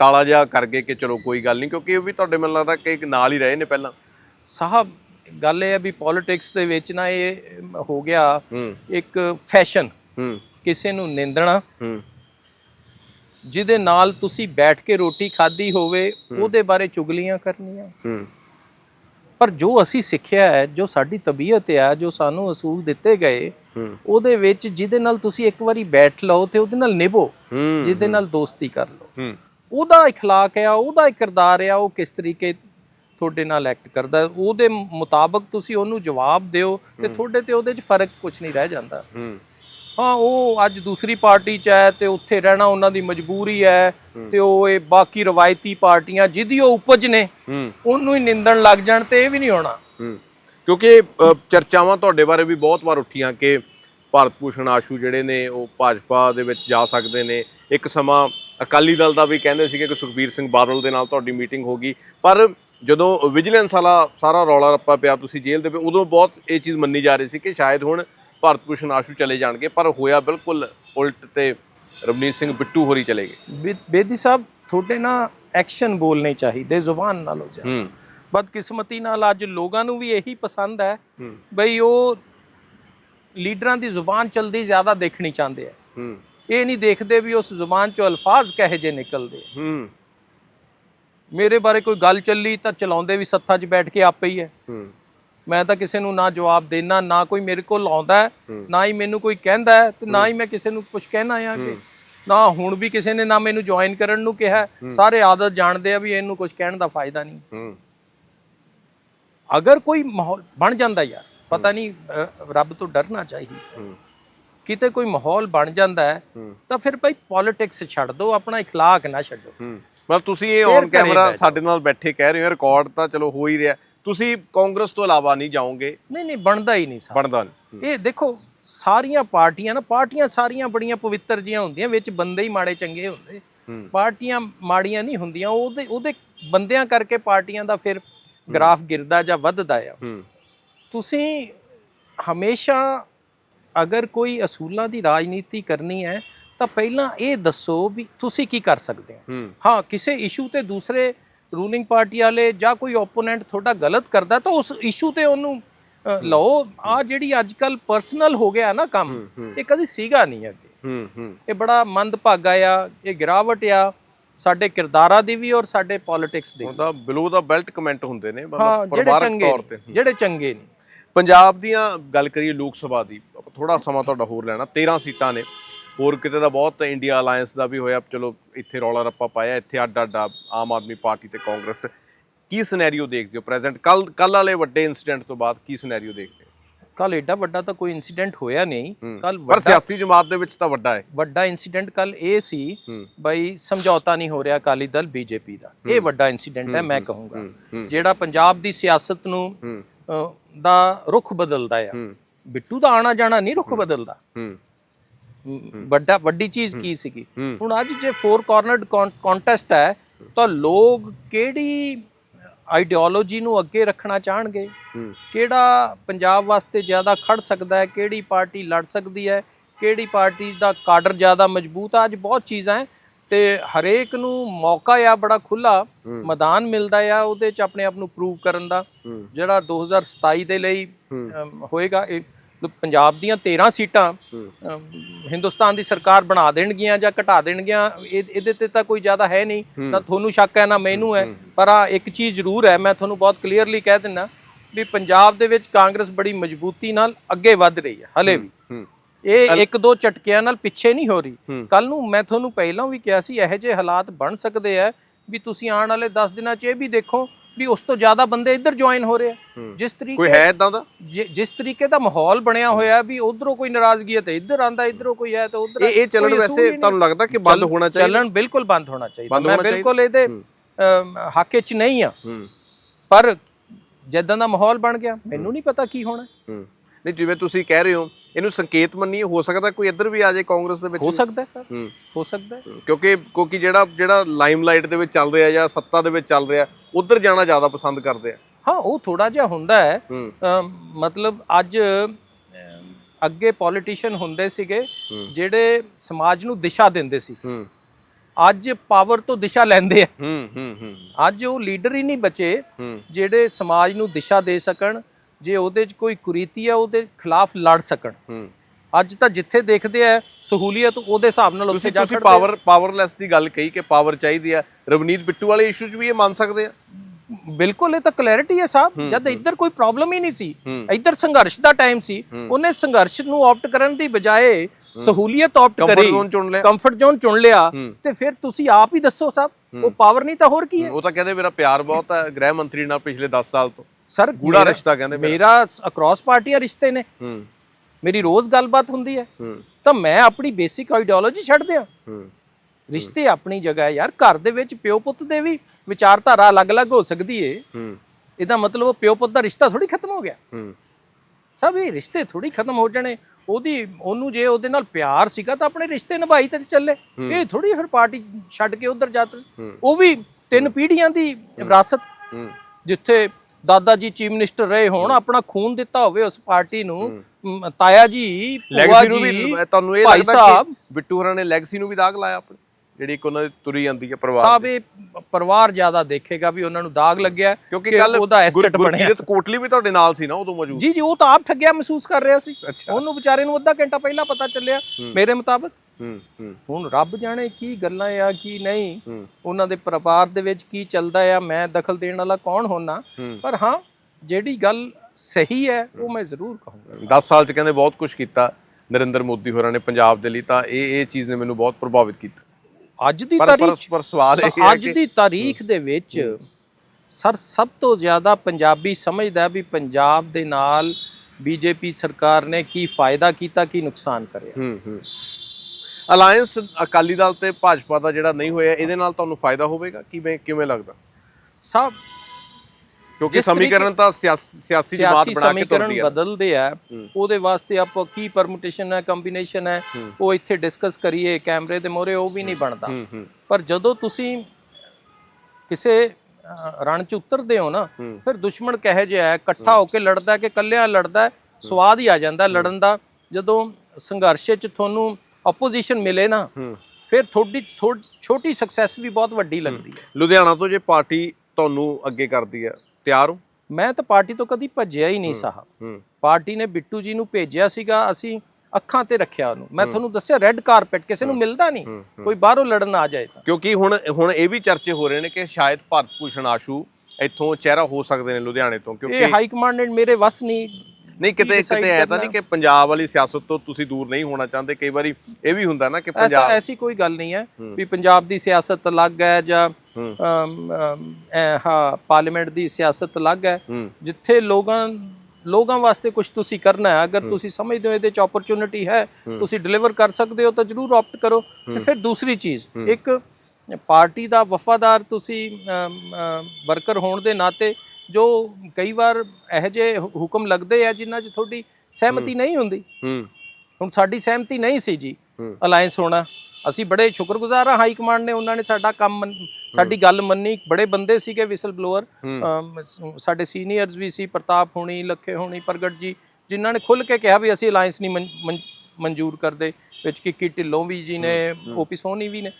ਟਾਲਾ ਜਿਹਾ ਕਰ ਗਏ ਕਿ ਚਲੋ ਕੋਈ ਗੱਲ ਨਹੀਂ ਕਿਉਂਕਿ ਇਹ ਵੀ ਤੁਹਾਡੇ ਮੈਨੂੰ ਲੱਗਦਾ ਕਿ ਇੱਕ ਨਾਲ ਹੀ ਰਹੇ ਨੇ ਪਹਿਲਾਂ। ਸਾਹਿਬ ਗੱਲ ਇਹ ਹੈ ਵੀ ਪੋਲਿਟਿਕਸ ਦੇ ਵਿੱਚ ਨਾ ਇਹ ਹੋ ਗਿਆ ਇੱਕ ਫੈਸ਼ਨ ਕਿਸੇ ਨੂੰ ਨਿੰਦਣਾ। ਜਿਹਦੇ ਨਾਲ ਤੁਸੀਂ ਬੈਠ ਕੇ ਰੋਟੀ ਖਾਧੀ ਹੋਵੇ ਉਹਦੇ ਬਾਰੇ ਚੁਗਲੀਆਂ ਕਰਨੀਆਂ। ਪਰ ਜੋ ਅਸੀਂ ਸਿੱਖਿਆ ਹੈ ਜੋ ਸਾਡੀ ਤਬੀਅਤ ਹੈ ਜੋ ਸਾਨੂੰ ਅਸੂਲ ਦਿੱਤੇ ਗਏ ਉਹਦੇ ਵਿੱਚ ਜਿਹਦੇ ਨਾਲ ਤੁਸੀਂ ਇੱਕ ਵਾਰੀ ਬੈਠ ਲਓ ਤੇ ਉਹਦੇ ਨਾਲ ਨਿਭੋ ਹੂੰ ਜਿਹਦੇ ਨਾਲ ਦੋਸਤੀ ਕਰ ਲਓ ਹੂੰ ਉਹਦਾ اخلاق ਆ ਉਹਦਾ ਇੱਕ ਕਿਰਦਾਰ ਆ ਉਹ ਕਿਸ ਤਰੀਕੇ ਤੁਹਾਡੇ ਨਾਲ ਐਕਟ ਕਰਦਾ ਹੈ, ਉਹਦੇ ਮੁਤਾਬਕ ਤੁਸੀਂ ਉਹਨੂੰ ਜਵਾਬ ਦਿਓ ਤੇ ਤੁਹਾਡੇ ਤੇ ਉਹਦੇ 'ਚ ਫਰਕ ਕੁਝ ਨਹੀਂ ਰਹਿ ਜਾਂਦਾ ਹੂੰ ਹਾਂ ਉਹ ਅੱਜ ਦੂਸਰੀ ਪਾਰਟੀ 'ਚ ਹੈ ਤੇ ਉੱਥੇ ਰਹਿਣਾ ਉਹਨਾਂ ਦੀ ਮਜਬੂਰੀ ਹੈ ਤੇ ਉਹ ਇਹ ਬਾਕੀ ਰਵਾਇਤੀ ਪਾਰਟੀਆਂ ਜਿਹਦੀ ਉਹ ਉਪਜ ਨੇ ਹੂੰ ਉਹਨੂੰ ਹੀ ਨਿੰਦਣ ਲੱਗ ਜਾਣ ਤੇ ਇਹ ਵੀ ਨਹੀਂ ਹੋਣਾ ਹੂੰ ਕਿਉਂਕਿ ਅ, ਚਰਚਾਵਾਂ ਤੁਹਾਡੇ ਬਾਰੇ ਵੀ ਬਹੁਤ ਵਾਰ ਉੱਠੀਆਂ ਕਿ ਭਾਰਤ ਭੂਸ਼ਣ ਆਸ਼ੂ ਜਿਹੜੇ ਨੇ ਉਹ ਭਾਜਪਾ ਦੇ ਵਿੱਚ ਜਾ ਸਕਦੇ ਨੇ। ਇੱਕ ਸਮਾਂ ਅਕਾਲੀ ਦਲ ਦਾ ਵੀ ਕਹਿੰਦੇ ਸੀਗੇ ਕਿ ਸੁਖਬੀਰ ਸਿੰਘ ਬਾਦਲ ਦੇ ਨਾਲ ਤੁਹਾਡੀ ਮੀਟਿੰਗ ਹੋ ਗਈ। ਪਰ ਜਦੋਂ ਵਿਜੀਲੈਂਸ ਵਾਲਾ ਸਾਰਾ ਰੌਲਾ ਰੱਪਾ ਪਿਆ ਤੁਸੀਂ ਜੇਲ੍ਹ ਦੇ ਵਿੱਚ ਉਦੋਂ ਬਹੁਤ ਇਹ ਚੀਜ਼ ਮੰਨੀ ਜਾ ਰਹੀ ਸੀ ਕਿ ਸ਼ਾਇਦ ਹੁਣ ਭਾਰਤ ਭੂਸ਼ਣ ਆਸ਼ੂ ਚਲੇ ਜਾਣਗੇ ਪਰ ਹੋਇਆ ਬਿਲਕੁਲ ਉਲਟ ਤੇ ਰਵਨੀਤ ਸਿੰਘ ਬਿੱਟੂ ਹੋਰੀ ਚਲੇ ਗਏ। ਬੇ- ਬੇਦੀ ਸਾਹਿਬ ਤੁਹਾਡੇ ਨਾ ਐਕਸ਼ਨ ਬੋਲਣੇ ਚਾਹੀਦੇ ਜ਼ੁਬਾਨ ਨਾਲ ਹੋ ਜਾ ਹੂੰ। ਬਦਕਿਸਮਤੀ ਨਾਲ ਅੱਜ ਲੋਕਾਂ ਨੂੰ ਵੀ ਇਹੀ ਪਸੰਦ ਹੈ ਬਈ ਉਹ ਲੀਡਰਾਂ ਦੀ ਜ਼ੁਬਾਨ ਚਲਦੀ ਜ਼ਿਆਦਾ ਦੇਖਣੀ ਚਾਹੁੰਦੇ ਆ। ਹੂੰ। ਇਹ ਨਹੀਂ ਦੇਖਦੇ ਵੀ ਉਸ ਜ਼ੁਬਾਨ ਚੋਂ ਅਲਫਾਜ਼ ਕਹੇ ਜੇ ਨਿਕਲਦੇ ਮੇਰੇ ਬਾਰੇ ਕੋਈ ਗੱਲ ਚੱਲੀ ਤਾਂ ਚਲਾਉਂਦੇ ਵੀ ਸੱਥਾਂ 'ਚ ਬੈਠ ਕੇ ਆਪੇ ਹੀ ਹੈ। ਮੈਂ ਤਾਂ ਕਿਸੇ ਨੂੰ ਨਾ ਜਵਾਬ ਦੇਣਾ ਨਾ ਕੋਈ ਮੇਰੇ ਕੋਲ ਆਉਂਦਾ ਨਾ ਹੀ ਮੈਨੂੰ ਕੋਈ ਕਹਿੰਦਾ ਤੇ ਨਾ ਹੀ। ਮੈਂ ਕਿਸੇ ਨੂੰ ਕੁਝ ਕਹਿਣਾ ਆ ਕਿ ਨਾ ਹੁਣ ਵੀ ਕਿਸੇ ਨੇ ਨਾ ਮੈਨੂੰ ਜੁਆਇਨ ਕਰਨ ਨੂੰ ਕਿਹਾ ਸਾਰੇ ਆਦਤ ਜਾਣਦੇ ਆ ਵੀ ਇਹਨੂੰ ਕੁਝ ਕਹਿਣ ਦਾ ਫਾਇਦਾ ਨਹੀਂ। ਅਗਰ ਕੋਈ ਮਾਹੌਲ ਬਣ ਜਾਂਦਾ ਯਾਰ ਪਤਾ ਨਹੀਂ ਅ, ਰੱਬ ਤੋਂ ਡਰਨਾ ਚਾਹੀਦਾ ਹੂੰ ਕਿਤੇ ਕੋਈ ਮਾਹੌਲ ਬਣ ਜਾਂਦਾ ਹੈ ਹੂੰ। ਤਾਂ ਫਿਰ ਭਾਈ ਪੋਲਿਟਿਕਸ ਛੱਡ ਦਿਓ ਆਪਣਾ اخلاق ਨਾ ਛੱਡੋ ਹੂੰ ਮਤਲਬ ਤੁਸੀਂ ਇਹ ਫਿਰ ਔਨ ਘਰੇ ਕੈਮਰਾ ਬਹਿ ਸਾਡੇ ਨਾਲ ਬੈਠੇ ਕਹਿ ਰਹੇ ਹੋ ਰਿਕਾਰਡ ਤਾਂ ਚਲੋ ਹੋ ਹੀ ਰਿਹਾ ਤੁਸੀਂ ਕਾਂਗਰਸ ਤੋਂ ਇਲਾਵਾ ਨਹੀਂ ਜਾਓਗੇ ਨਹੀਂ ਨਹੀਂ ਬਣਦਾ ਹੀ ਨਹੀਂ ਸਾ ਬਣਦਾ ਨਹੀਂ ਇਹ ਦੇਖੋ ਸਾਰੀਆਂ ਪਾਰਟੀਆਂ ਨਾ ਪਾਰਟੀਆਂ ਸਾਰੀਆਂ ਬੜੀਆਂ ਪਵਿੱਤਰ ਜੀਆਂ ਹੁੰਦੀਆਂ ਵਿੱਚ ਬੰਦੇ ਹੀ ਮਾੜੇ ਚੰਗੇ ਹੁੰਦੇ ਹੂੰ। ਪਾਰਟੀਆਂ ਮਾੜੀਆਂ ਨਹੀਂ ਹੁੰਦੀਆਂ ਉਹਦੇ ਉਹਦੇ ਬੰਦਿਆਂ ਕਰਕੇ ਪਾਰਟੀਆਂ ਦਾ ਫਿਰ ਗ੍ਰਾਫ ਗਿਰਦਾ ਜਾਂ ਵੱਧਦਾ ਆ। ਤੁਸੀਂ ਹਮੇਸ਼ਾ ਅਗਰ ਕੋਈ ਅਸੂਲਾਂ ਦੀ ਰਾਜਨੀਤੀ ਕਰਨੀ ਹੈ ਤਾਂ ਪਹਿਲਾਂ ਇਹ ਦੱਸੋ ਵੀ ਤੁਸੀਂ ਕੀ ਕਰ ਸਕਦੇ ਹੋ। ਹੂੰ। ਕਿਸੇ ਇਸ਼ੂ ਤੇ ਦੂਸਰੇ ਰੂਲਿੰਗ ਪਾਰਟੀ ਵਾਲੇ ਜਾਂ ਕੋਈ ਓਪੋਨੈਂਟ ਤੁਹਾਡਾ ਗਲਤ ਕਰਦਾ ਤਾਂ ਉਸ ਇਸ਼ੂ ਤੇ ਉਹਨੂੰ ਲਓ ਆ ਜਿਹੜੀ ਅੱਜ ਕੱਲ ਪਰਸਨਲ ਹੋ ਗਿਆ ਨਾ ਕੰਮ। ਇਹ ਕਦੀ ਸੀਗਾ ਨਹੀਂ ਅੱਗੇ। ਹੂੰ ਹੂੰ। ਇਹ ਬੜਾ ਮੰਦਭਾਗਾ ਆ ਇਹ ਗਿਰਾਵਟ ਆ। ਸਾਡੇ ਕਿਰਦਾਰਾਂ ਦੀ ਵੀ ਔਰ ਸਾਡੇ ਪੋਲਿਟਿਕਸ ਦੀ ਵੀ। ਉਹਦਾ ਬਿਲੋ ਦਾ ਬੈਲਟ ਕਮੈਂਟ ਹੁੰਦੇ ਨੇ ਮਤਲਬ ਪਰਿਵਾਰਕ ਤੌਰ ਤੇ। ਜਿਹੜੇ ਚੰਗੇ ਨੇ। ਪੰਜਾਬ ਦੀਆਂ ਗੱਲ ਕਰੀਏ ਲੋਕ ਸਭਾ ਦੀ ਥੋੜਾ ਸਮਾਂ ਤੁਹਾਡਾ ਹੋਰ ਲੈਣਾ 13 ਸੀਟਾਂ ਨੇ। ਹੋਰ ਕਿਤੇ ਦਾ ਬਹੁਤ ਇੰਡੀਆ ਅਲਾਈਅੰਸ ਦਾ ਵੀ ਹੋਇਆ ਚਲੋ ਇੱਥੇ ਰੌਲਾ ਰੱਪਾ ਪਾਇਆ ਇੱਥੇ ਅੱਡ ਅੱਡ ਆਮ ਆਦਮੀ ਪਾਰਟੀ ਤੇ ਕਾਂਗਰਸ। ਕੀ ਸਿਨੈਰੀਓ ਦੇਖਦੇ ਹੋ ਪ੍ਰੈਜ਼ੈਂਟ ਕੱਲ ਕੱਲ ਵਾਲੇ ਵੱਡੇ ਇਨਸੀਡੈਂਟ ਤੋਂ ਬਾਅਦ ਕੀ ਸਿਨੈਰੀਓ ਦੇਖਦੇ ਹੋ? ਕੱਲ ਐਡਾ ਵੱਡਾ ਤਾਂ ਕੋਈ ਇਨਸੀਡੈਂਟ ਹੋਇਆ ਨਹੀਂ। ਕੱਲ ਪਰ ਸਿਆਸੀ ਜਮਾਤ ਦੇ ਵਿੱਚ ਤਾਂ ਵੱਡਾ ਹੈ। ਵੱਡਾ ਇਨਸੀਡੈਂਟ ਕੱਲ ਇਹ ਸੀ ਬਈ ਸਮਝੌਤਾ ਨਹੀਂ ਹੋ ਰਿਹਾ ਅਕਾਲੀ ਦਲ ਬੀਜੇਪੀ ਦਾ। ਇਹ ਵੱਡਾ ਇਨਸੀਡੈਂਟ ਹੈ ਮੈਂ ਕਹੂੰਗਾ। ਜਿਹੜਾ ਪੰਜਾਬ ਦੀ ਸਿਆਸਤ ਨੂੰ ਦਾ ਰੁਖ ਬਦਲਦਾ ਆ। ਹੂੰ। ਬਿੱਟੂ ਦਾ ਆਣਾ ਜਾਣਾ ਨਹੀਂ ਰੁਖ ਬਦਲਦਾ। ਵੱਡਾ ਵੱਡੀ ਚੀਜ਼ ਕੀ ਸੀਗੀ। ਹੁਣ ਅੱਜ ਜੇ ਫੋਰ ਕਾਰਨਰਡ ਕੰਟੈਸਟ ਹੈ ਤਾਂ ਲੋਕ ਕਿਹੜੀ ਆਈਡੀਓਲੋਜੀ ਨੂੰ ਅੱਗੇ ਰੱਖਣਾ ਚਾਹਣਗੇ? ਕਿਹੜਾ ਪੰਜਾਬ ਵਾਸਤੇ ਜ਼ਿਆਦਾ ਖੜ ਸਕਦਾ ਹੈ? ਕਿਹੜੀ ਪਾਰਟੀ ਲੜ ਸਕਦੀ ਹੈ? ਕਿਹੜੀ ਪਾਰਟੀ ਦਾ ਕਾਡਰ ਜ਼ਿਆਦਾ ਮਜ਼ਬੂਤ ਆ? ਅੱਜ ਬਹੁਤ ਚੀਜ਼ਾਂ ਹੈ ਤੇ ਹਰੇਕ ਨੂੰ ਮੌਕਾ ਆ ਬੜਾ ਖੁੱਲਾ ਮੈਦਾਨ ਮਿਲਦਾ ਆ ਉਹਦੇ ਚ ਆਪਣੇ ਆਪ ਨੂੰ ਪ੍ਰੂਵ ਕਰਨ ਦਾ। ਜਿਹੜਾ 2027 ਦੇ ਲਈ ਹੋਏਗਾ ਇਹ ਪੰਜਾਬ ਦੀਆਂ 13 ਸੀਟਾਂ ਹਿੰਦੁਸਤਾਨ ਦੀ ਸਰਕਾਰ ਬਣਾ ਦੇਣਗੀਆਂ ਜਾਂ ਘਟਾ ਦੇਣਗੀਆਂ ਇਹ- ਇਹਦੇ ਤੇ ਤਾਂ ਕੋਈ ਜ਼ਿਆਦਾ ਹੈ ਨਹੀਂ। ਨਾ ਤੁਹਾਨੂੰ ਸ਼ੱਕ ਹੈ ਨਾ ਮੈਨੂੰ ਹੈ ਪਰ ਆ ਇੱਕ ਚੀਜ਼ ਜ਼ਰੂਰ ਹੈ ਮੈਂ ਤੁਹਾਨੂੰ ਬਹੁਤ ਕਲੀਅਰਲੀ ਕਹਿ ਦਿੰਦਾ ਵੀ ਪੰਜਾਬ ਦੇ ਵਿੱਚ ਕਾਂਗਰਸ ਬੜੀ ਮਜ਼ਬੂਤੀ ਨਾਲ ਅੱਗੇ ਵੱਧ ਰਹੀ ਹੈ ਹਲੇ ਵੀ। ਇਹ ਇੱਕ ਦੋ ਝਟਕਿਆਂ ਨਾਲ ਪਿੱਛੇ ਨਹੀਂ ਹੋ ਰਹੀ। ਕੱਲ ਨੂੰ ਮੈਂ ਤੁਹਾਨੂੰ ਪਹਿਲਾਂ ਵੀ ਕਿਹਾ ਸੀ ਇਹੋ ਜਿਹੇ ਹਾਲਾਤ ਬਣ ਸਕਦੇ ਆ ਵੀ ਤੁਸੀਂ ਆਉਣ ਵਾਲੇ 10 ਦਿਨਾਂ 'ਚ ਇਹ ਵੀ ਦੇਖੋ ਵੀ ਉਸ ਤੋਂ ਜ਼ਿਆਦਾ ਬੰਦੇ ਇੱਧਰ ਜੁਆਇਨ ਹੋ ਰਹੇ ਆ। ਜਿਸ ਕੋਈ ਤਰੀਕੇ ਹੈ ਇਦਾਂ ਦਾ? ਜਿਸ ਤਰੀਕੇ ਦਾ ਮਾਹੌਲ ਬਣਿਆ ਹੋਇਆ ਵੀ ਉਧਰੋਂ ਕੋਈ ਨਾਰਾਜ਼ਗੀ ਹੈ ਤੇ ਇੱਧਰ ਆਂਦਾ ਇਧਰੋਂ ਕੋਈ ਹੈ ਤੇ ਉਧਰ ਇਹ ਇਹ ਚੱਲਣ ਵੈਸੇ ਤੁਹਾਨੂੰ ਲੱਗਦਾ ਕਿ ਬੰਦ ਹੋਣਾ ਚਾਹੀਦਾ? ਚੱਲਣ ਬਿਲਕੁਲ ਬੰਦ ਹੋਣਾ ਚਾਹੀਦਾ। ਮੈਂ ਬਿਲਕੁਲ ਇਹਦੇ ਹੱਕ 'ਚ ਨਹੀਂ ਆ। ਪਰ ਜਿੱਦਾਂ ਦਾ ਮਾਹੌਲ ਬਣ ਗਿਆ ਮੈਨੂੰ ਨਹੀਂ ਪਤਾ ਕੀ ਹੋਣਾ। ਨਹੀਂ ਜਿਵੇਂ ਤੁਸੀਂ ਕਹਿ ਰਹੇ ਹੋ ਇਹਨੂੰ ਸੰਕੇਤ ਮੰਨੀਏ ਹੋ ਸਕਦਾ ਕੋਈ ਇੱਧਰ ਵੀ ਆ ਜਾਏ ਕਾਂਗਰਸ ਦੇ ਵਿੱਚ ਹੋ ਸਕਦਾ ਸਰ। ਹੂੰ। ਸਕਦਾ। ਕਿਉਂਕਿ ਕਿਉਂਕਿ ਜਿਹੜਾ ਜਿਹੜਾ ਲਾਈਮਲਾਈਟ ਦੇ ਵਿੱਚ ਚੱਲ ਰਿਹਾ ਜਾਂ ਸੱਤਾ ਦੇ ਵਿੱਚ ਚੱਲ ਰਿਹਾ ਉਧਰ ਜਾਣਾ ਜ਼ਿਆਦਾ ਪਸੰਦ ਕਰਦੇ ਆ। ਹਾਂ ਉਹ ਥੋੜਾ ਜਿਹਾ ਹੁੰਦਾ ਹੈ। ਮਤਲਬ ਅੱਜ ਅੱਗੇ ਪੋਲੀਟੀਸ਼ੀਅਨ ਹੁੰਦੇ ਸੀਗੇ ਜਿਹੜੇ ਸਮਾਜ ਨੂੰ ਦਿਸ਼ਾ ਦਿੰਦੇ ਸੀ। ਅੱਜ ਪਾਵਰ ਤੋਂ ਦਿਸ਼ਾ ਲੈਂਦੇ ਆ। ਹੂੰ ਹੂੰ ਹੂੰ। ਅੱਜ ਉਹ ਲੀਡਰ ਹੀ ਨਹੀਂ ਬਚੇ ਜਿਹੜੇ ਸਮਾਜ ਨੂੰ ਦਿਸ਼ਾ ਦੇ ਸਕਣ ਜੇ ਉਹਦੇ 'ਚ ਕੋਈ ਕੁਰੀਤੀ ਆ ਉਹਦੇ ਖਿਲਾਫ ਲੜ ਸਕਣ। ਅੱਜ ਤਾਂ ਜਿੱਥੇ ਦੇਖਦੇ ਆ ਸਹੂਲੀਅਤ ਉਹਦੇ ਹਿਸਾਬ ਨਾਲ ਉੱਥੇ ਜਾ ਆ। ਪਾਵਰ ਪਾਵਰਲੈਸ ਦੀ ਗੱਲ ਕਹੀ ਕਿ ਪਾਵਰ ਚਾਹੀਦੀ ਆ। ਰਵਨੀਤ ਬਿੱਟੂ ਵਾਲੇ ਇਸ਼ੂ 'ਚ ਵੀ ਇਹ ਮੰਨ ਸਕਦੇ ਆ? ਬਿਲਕੁਲ ਇਹ ਤਾਂ ਕਲੈਰਿਟੀ ਹੈ ਸਾਹਿਬ। ਜਦ ਇੱਧਰ ਕੋਈ ਪ੍ਰੋਬਲਮ ਹੀ ਨਹੀਂ ਸੀ। ਇੱਧਰ ਸੰਘਰਸ਼ ਦਾ ਟਾਈਮ ਸੀ ਉਹਨੇ ਸੰਘਰਸ਼ ਨੂੰ ਆਪਟ ਕਰਨ ਦੀ ਬਜਾਏ ਸਹੂਲੀਅਤ ਆਪਟ ਕਰੀ ਕੰਫਰਟ ਜ਼ੋਨ ਚੁਣ ਲਿਆ। ਤੇ ਫਿਰ ਤੁਸੀਂ ਆਪ ਹੀ ਦੱਸੋ ਸਾਹਿਬ ਉਹ ਪਾਵਰ ਨਹੀਂ ਤਾਂ ਹੋਰ ਕੀ ਹੈ? ਉਹ ਤਾਂ ਕਹਿੰਦੇ ਮੇਰਾ ਪਿਆਰ ਬਹੁਤ ਹੈ ਗ੍ਰਹਿ ਮੰਤਰੀ ਨਾਲ ਪਿਛਲੇ 10 ਸਾਲ ਤੋਂ। ਸਰ ਗੂੜਾ ਰਿਸ਼ਤਾ ਕਹਿੰਦੇ ਮੇਰਾ। ਅਕ੍ਰੋਸ ਪਾਰਟੀਆਂ ਰਿਸ਼ਤੇ ਨੇ। ਮੇਰੀ ਰੋਜ਼ ਗੱਲਬਾਤ ਹੁੰਦੀ ਹੈ। ਤਾਂ ਮੈਂ ਆਪਣੀ ਬੇਸਿਕ ਆਈਡੀਓਲੋਜੀ ਛੱਡ ਦਿਆਂ। ਰਿਸ਼ਤੇ ਆਪਣੀ ਜਗ੍ਹਾ ਹੈ ਯਾਰ ਘਰ ਦੇ ਵਿੱਚ ਪਿਓ ਪੁੱਤ ਦੇ ਵੀ ਵਿਚਾਰਧਾਰਾ ਅਲੱਗ-ਅਲੱਗ ਹੋ ਸਕਦੀ ਏ। ਇਹਦਾ ਮਤਲਬ ਉਹ ਪਿਓ ਪੁੱਤ ਦਾ ਰਿਸ਼ਤਾ ਥੋੜੀ ਖਤਮ ਹੋ ਗਿਆ। ਸਭ ਇਹ ਰਿਸ਼ਤੇ ਥੋੜੀ ਖਤਮ ਹੋ ਜਾਣੇ। ਉਹਦੀ ਉਹਨੂੰ ਜੇ ਉਹਦੇ ਨਾਲ ਪਿਆਰ ਸੀਗਾ ਤਾਂ ਆਪਣੇ ਰਿਸ਼ਤੇ ਨਿਭਾਈ ਤੇ ਚੱਲੇ। ਇਹ ਥੋੜੀ ਫਿਰ ਪਾਰਟੀ ਛੱਡ ਕੇ ਉਧਰ ਜਾਤ ਉਹ ਵੀ ਤਿੰਨ ਪੀੜ੍ਹੀਆਂ ਦੀ ਵਿਰਾਸਤ। ਜਿੱਥੇ ਦਾਦਾ ਜੀ ਚੀਫ ਮਿਨਿਸਟਰ ਰਹੇ ਹੋਣ ਆਪਣਾ ਖੂਨ ਦਿੱਤਾ ਹੋਵੇ ਉਸ ਪਾਰਟੀ ਨੂੰ। ਤਾਇਆ ਜੀ ਲੈਗਸੀ ਨੂੰ ਵੀ ਤੁਹਾਨੂੰ ਇਹ ਲੱਗਦਾ ਕਿ ਬਿੱਟੂ ਹੋਰਾਂ ਨੇ ਲੈਗਸੀ ਨੂੰ ਵੀ ਦਾਗ ਲਾਇਆ ਆਪਣੀ? ਜਿਹੜੀ ਇੱਕ ਉਹਨਾਂ ਦੀ ਤੁਰੀ ਜਾਂਦੀ ਹੈ ਪਰਿਵਾਰ ਸਾਹਿਬ ਇਹ ਪਰਿਵਾਰ ਜ਼ਿਆਦਾ ਦੇਖੇਗਾ ਵੀ ਉਹਨਾਂ ਨੂੰ ਦਾਗ ਲੱਗਿਆ ਕਿਉਂਕਿ ਕੱਲ ਉਹਦਾ ਐਸੈਟ ਬਣਿਆ। ਗੁਰਕੀਰਤ ਕੋਟਲੀ ਵੀ ਤੁਹਾਡੇ ਨਾਲ ਸੀ ਨਾ ਉਦੋਂ ਮੌਜੂਦ। ਜੀ ਜੀ ਉਹ ਤਾਂ ਆਪ ਠੱਗਿਆ ਮਹਿਸੂਸ ਕਰ ਰਿਹਾ ਸੀ। ਉਹਨੂੰ ਵਿਚਾਰੇ ਨੂੰ ਅੱਧਾ ਘੰਟਾ ਪਹਿਲਾਂ ਪਤਾ ਚੱਲਿਆ ਮੇਰੇ ਮੁਤਾਬਕ। ਹੂੰ ਹੂੰ। ਹੁਣ ਰੱਬ ਜਾਣੇ ਕੀ ਗੱਲਾਂ ਆ ਕੀ ਨਹੀਂ। ਉਹਨਾਂ ਦੇ ਪਰਿਵਾਰ ਦੇ ਵਿੱਚ ਕੀ ਚੱਲਦਾ ਆ ਮੈਂ ਦਖਲ ਦੇਣ ਵਾਲਾ ਕੌਣ ਹੋਣਾ। ਪਰ ਹਾਂ ਜਿਹੜੀ ਗੱਲ ਸਹੀ ਹੈ ਉਹ ਮੈਂ ਜ਼ਰੂਰ ਕਹੂੰਗਾ। 10 ਸਾਲ ਚ ਕਹਿੰਦੇ ਬਹੁਤ ਕੁਝ ਕੀਤਾ ਨਰਿੰਦਰ ਮੋਦੀ ਹੋਰਾਂ ਨੇ ਪੰਜਾਬ ਦੇ ਲਈ ਤਾਂ ਇਹ ਇਹ ਚੀਜ਼ ਨੇ ਮੈਨੂੰ ਬਹੁਤ ਪ੍ਰਭਾਵਿਤ ਕੀਤਾ। ਅੱਜ ਦੀ ਤਾਰੀਖ ਪਰ ਸਵਾਲ ਇਹ ਹੈ ਅੱਜ ਦੀ ਤਾਰੀਖ ਦੇ ਵਿੱਚ ਸਰ ਸਭ ਤੋਂ ਜ਼ਿਆਦਾ ਪੰਜਾਬੀ ਸਮਝਦਾ ਵੀ ਪੰਜਾਬ ਦੇ ਨਾਲ ਬੀਜੇਪੀ ਸਰਕਾਰ ਨੇ ਕੀ ਫਾਇਦਾ ਕੀਤਾ ਕੀ ਨੁਕਸਾਨ ਕਰਿਆ। ਹੂੰ ਹੂੰ ਅਲਾਈਅੰਸ ਅਕਾਲੀ ਦਲ ਤੇ ਭਾਜਪਾ ਦਾ ਜਿਹੜਾ ਨਹੀਂ ਹੋਇਆ ਇਹਦੇ ਨਾਲ ਤੁਹਾਨੂੰ ਫਾਇਦਾ ਹੋਵੇਗਾ? ਕਿਵੇਂ ਕਿਵੇਂ ਲੱਗਦਾ? ਸਭ ਕਿਉਂਕਿ ਜਿਸ ਤਰੀਕੇ- ਸਮੀਕਰਨ ਤਾਂ ਸਿਆਸ- ਸਿਆਸੀ ਜਮਾਤ ਸਿਆਸੀ ਬਣਾ ਕੇ ਸਮੀਕਰਨ ਤੁਰਦੀ ਹੈ। ਬਦਲਦੇ ਆ। ਉਹਦੇ ਵਾਸਤੇ ਆਪਾਂ ਕੀ ਪਰਮਿਟੇਸ਼ਨ ਹੈ ਕੰਬੀਨੇਸ਼ਨ ਹੈ। ਉਹ ਇੱਥੇ ਡਿਸਕਸ ਕਰੀਏ ਕੈਮਰੇ ਦੇ ਮੋਰੇ ਉਹ ਵੀ ਨਹੀਂ ਬਣਦਾ। ਹੂੰ ਹੂੰ। ਪਰ ਜਦੋਂ ਤੁਸੀਂ ਕਿਸੇ ਰਣ 'ਚ ਉਤਰਦੇ ਹੋ ਨਾ। ਫਿਰ ਦੁਸ਼ਮਣ ਕਹੇ ਜਿਹਾ ਹੈ ਇਕੱਠਾ ਹੋ ਕੇ ਲੜਦਾ ਕਿ ਕੱਲਿਆਂ ਲੜਦਾ ਹੈ, ਸਵਾਦ ਹੀ ਆ ਜਾਂਦਾ ਲੜਨ ਦਾ। ਜਦੋਂ ਸੰਘਰਸ਼ 'ਚ ਤੁਹਾਨੂੰ ਆਪੋਜੀਸ਼ਨ ਮਿਲੇ ਨਾ ਫਿਰ ਥੋੜੀ ਥੋ- ਛੋਟੀ ਸਕਸੈਸ ਵੀ ਬਹੁਤ ਵੱਡੀ ਲੱਗਦੀ ਹੈ। ਲੁਧਿਆਣਾ ਤੋਂ ਜੇ ਪਾਰਟੀ ਤੁਹਾਨੂੰ ਅੱਗੇ ਕਰਦੀ ਹੈ ਤਿਆਰ ਹੋ? ਮੈਂ ਤਾਂ ਪਾਰਟੀ ਤੋਂ ਕਦੀ ਭੱਜਿਆ ਹੀ ਨਹੀਂ ਸਾਹਿਬ। ਪਾਰਟੀ ਨੇ ਬਿੱਟੂ ਜੀ ਨੂੰ ਭੇਜਿਆ ਸੀਗਾ ਅਸੀਂ ਅੱਖਾਂ ਤੇ ਰੱਖਿਆ ਉਹਨੂੰ। ਮੈਂ ਤੁਹਾਨੂੰ ਦੱਸਿਆ ਰੈੱਡ ਕਾਰਪੈਟ ਕਿਸੇ ਨੂੰ ਮਿਲਦਾ ਨਹੀਂ। ਕੋਈ ਬਾਹਰੋਂ ਲੜਨ ਆ ਜਾਏ ਤਾਂ। ਕਿਉਂਕਿ ਹੁਣ ਹੁਣ ਇਹ ਵੀ ਚਰਚੇ ਹੋ ਰਹੇ ਨੇ ਕਿ ਸ਼ਾਇਦ ਭਾਰਤ ਭੂਸ਼ਣ ਆਸ਼ੂ ਇੱਥੋਂ ਚਿਹਰਾ ਹੋ ਸਕਦੇ ਨੇ ਲੁਧਿਆਣੇ ਤੋਂ ਇਹ ਕਿਉਂਕਿ ਹਾਈ ਕਮਾਂਡ ਨੇ ਮੇਰੇ ਵੱਸ ਨਹੀਂ ਨਹੀਂ ਕਿਤੇ ਕਿਤੇ ਐ ਤਾਂ। ਨਹੀਂ ਕਿ ਪੰਜਾਬ ਵਾਲੀ ਸਿਆਸਤ ਤੋਂ ਤੁਸੀਂ ਦੂਰ ਨਹੀਂ ਹੋਣਾ ਚਾਹੁੰਦੇ ਕਈ ਵਾਰੀ ਇਹ ਵੀ ਹੁੰਦਾ ਨਾ ਕਿ ਪੰਜਾਬ ਐਸੀ ਕੋਈ ਗੱਲ ਨਹੀਂ ਹੈ ਵੀ ਪੰਜਾਬ ਦੀ ਸਿਆਸਤ ਅਲੱਗ ਹੈ ਜਾਂ ਹੂੰ। ਪਾਰਲੀਮੈਂਟ ਦੀ ਸਿਆਸਤ ਅਲੱਗ ਹੈ। ਹੂੰ। ਜਿੱਥੇ ਲੋਕਾਂ ਲੋਕਾਂ ਵਾਸਤੇ ਕੁਝ ਤੁਸੀਂ ਕਰਨਾ ਹੈ ਅਗਰ ਤੁਸੀਂ ਸਮਝਦੇ ਹੋ ਇਹਦੇ ਚ ਓਪਰਚੁਨਿਟੀ ਹੈ ਤੁਸੀਂ ਡਿਲੀਵਰ ਕਰ ਸਕਦੇ ਹੋ ਤਾਂ ਜਰੂਰ ਆਪਟ ਕਰੋ। ਤੇ ਫਿਰ ਦੂਸਰੀ ਚੀਜ਼ ਇੱਕ ਪਾਰਟੀ ਦਾ ਵਫਾਦਾਰ ਤੁਸੀਂ ਵਰਕਰ ਹੋਣ ਦੇ ਨਾਤੇ ਜੋ ਕਈ ਵਾਰ ਇਹੋ ਹੁ- ਹੁਕਮ ਲੱਗਦੇ ਆ ਜਿਨ੍ਹਾਂ 'ਚ ਤੁਹਾਡੀ ਸਹਿਮਤੀ ਨਹੀਂ ਹੁੰਦੀ। ਹੂੰ। ਹੁਣ ਸਾਡੀ ਸਹਿਮਤੀ ਨਹੀਂ ਸੀ ਜੀ। ਅਲਾਈਅੰਸ ਹੋਣਾ। ਅਸੀਂ ਬੜੇ ਸ਼ੁਕਰਗੁਜ਼ਾਰ ਹਾਂ ਹਾਈ ਕਮਾਂਡ ਨੇ ਉਹਨਾਂ ਨੇ ਸਾਡਾ ਕੰਮ ਸਾਡੀ ਗੱਲ ਮੰਨੀ। ਬੜੇ ਬੰਦੇ ਸੀਗੇ ਵਿਸਲ ਬਲੋਅਰ ਸਾਡੇ ਸੀਨੀਅਰਸ ਵੀ ਸੀ ਪ੍ਰਤਾਪ ਹੋਣੀ ਲੱਖੇ ਹੋਣੀ ਪ੍ਰਗਟ ਜੀ ਜਿਨ੍ਹਾਂ ਨੇ ਖੁੱਲ ਕੇ ਕਿਹਾ ਵੀ ਅਸੀਂ ਅਲਾਈਅੰਸ ਨਹੀਂ ਮਨਜ਼ੂਰ ਕਰਦੇ ਵਿੱਚ ਕਿੱਕੀ ਢਿੱਲੋਂ ਵੀ ਜੀ ਨੇ ਓਪੀ ਸੋਨੀ ਵੀ ਨੇ।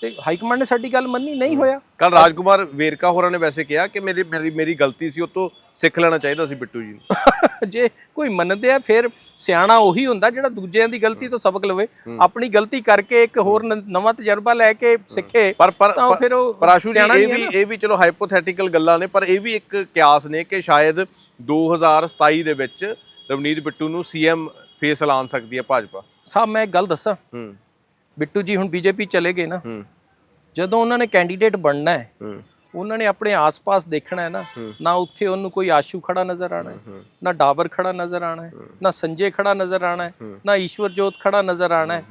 ਤੇ ਹਾਈ ਕਮਾਂਡ ਨੇ ਸਾਡੀ ਗੱਲ ਮੰਨੀ ਨਹੀਂ ਹੋਇਆ। ਕੱਲ ਰਾਜਕੁਮਾਰ ਵੇਰਕਾ ਹੋਰਾਂ ਨੇ ਵੈਸੇ ਕਿਹਾ ਕਿ ਮੇਰੀ ਮੇਰੀ ਮੇਰੀ ਗਲਤੀ ਸੀ ਉਹ ਤੋਂ ਸਿੱਖ ਲੈਣਾ ਚਾਹੀਦਾ ਸੀ ਬਿੱਟੂ ਜੀ ਨੂੰ। ਜੇ ਕੋਈ ਮੰਨਦੇ ਆ ਫਿਰ ਸਿਆਣਾ ਉਹੀ ਹੁੰਦਾ ਜਿਹੜਾ ਦੂਜਿਆਂ ਦੀ ਗਲਤੀ ਤੋਂ ਸਬਕ ਲਵੇ। ਆਪਣੀ ਗਲਤੀ ਕਰਕੇ ਇੱਕ ਹੋਰ ਨਵਾਂ ਤਜਰਬਾ ਲੈ ਕੇ ਸਿੱਖੇ ਪਰ ਪਰ ਫਿਰ ਉਹ ਪਰ ਆਸ਼ੂ ਜੀ ਇਹ ਵੀ। ਇਹ ਵੀ ਚਲੋ ਹਾਈਪੋਥੈਟੀਕਲ ਗੱਲਾਂ ਨੇ ਪਰ ਇਹ ਵੀ ਇੱਕ ਕਿਆਸ ਨੇ ਕਿ ਸ਼ਾਇਦ 2027 ਦੇ ਵਿੱਚ ਰਵਨੀਤ ਬਿੱਟੂ ਨੂੰ ਸੀਐਮ ਫੇਸ ਐਲਾਨ ਸਕਦੀ ਹੈ ਭਾਜਪਾ? ਸਾਹਿਬ ਮੈਂ ਇੱਕ ਗੱਲ ਦੱਸਾਂ। ਹੂੰ। ਬਿੱਟੂ ਜੀ ਹੁਣ ਬੀਜੇਪੀ ਚਲੇ ਗਏ ਨਾ। ਹੂੰ। ਜਦੋਂ ਉਹਨਾਂ ਨੇ ਕੈਂਡੀਡੇਟ ਬਣਨਾ ਹੈ ਹੂੰ। ਉਹਨਾਂ ਨੇ ਆਪਣੇ ਆਸ-ਪਾਸ ਦੇਖਣਾ ਹੈ ਨਾ ਨਾ ਉੱਥੇ ਉਹਨੂੰ ਕੋਈ ਆਸ਼ੂ ਖੜਾ ਨਜ਼ਰ ਆਣਾ ਹੈ ਨਾ ਡਾਬਰ ਖੜਾ ਨਜ਼ਰ ਆਣਾ ਹੈ ਨਾ ਸੰਜੇ ਖੜਾ ਨਜ਼ਰ ਆਣਾ ਹੈ ਨਾ ਈਸ਼ਵਰ ਜੋਤ ਖੜਾ ਨਜ਼ਰ ਆਣਾ ਹੈ।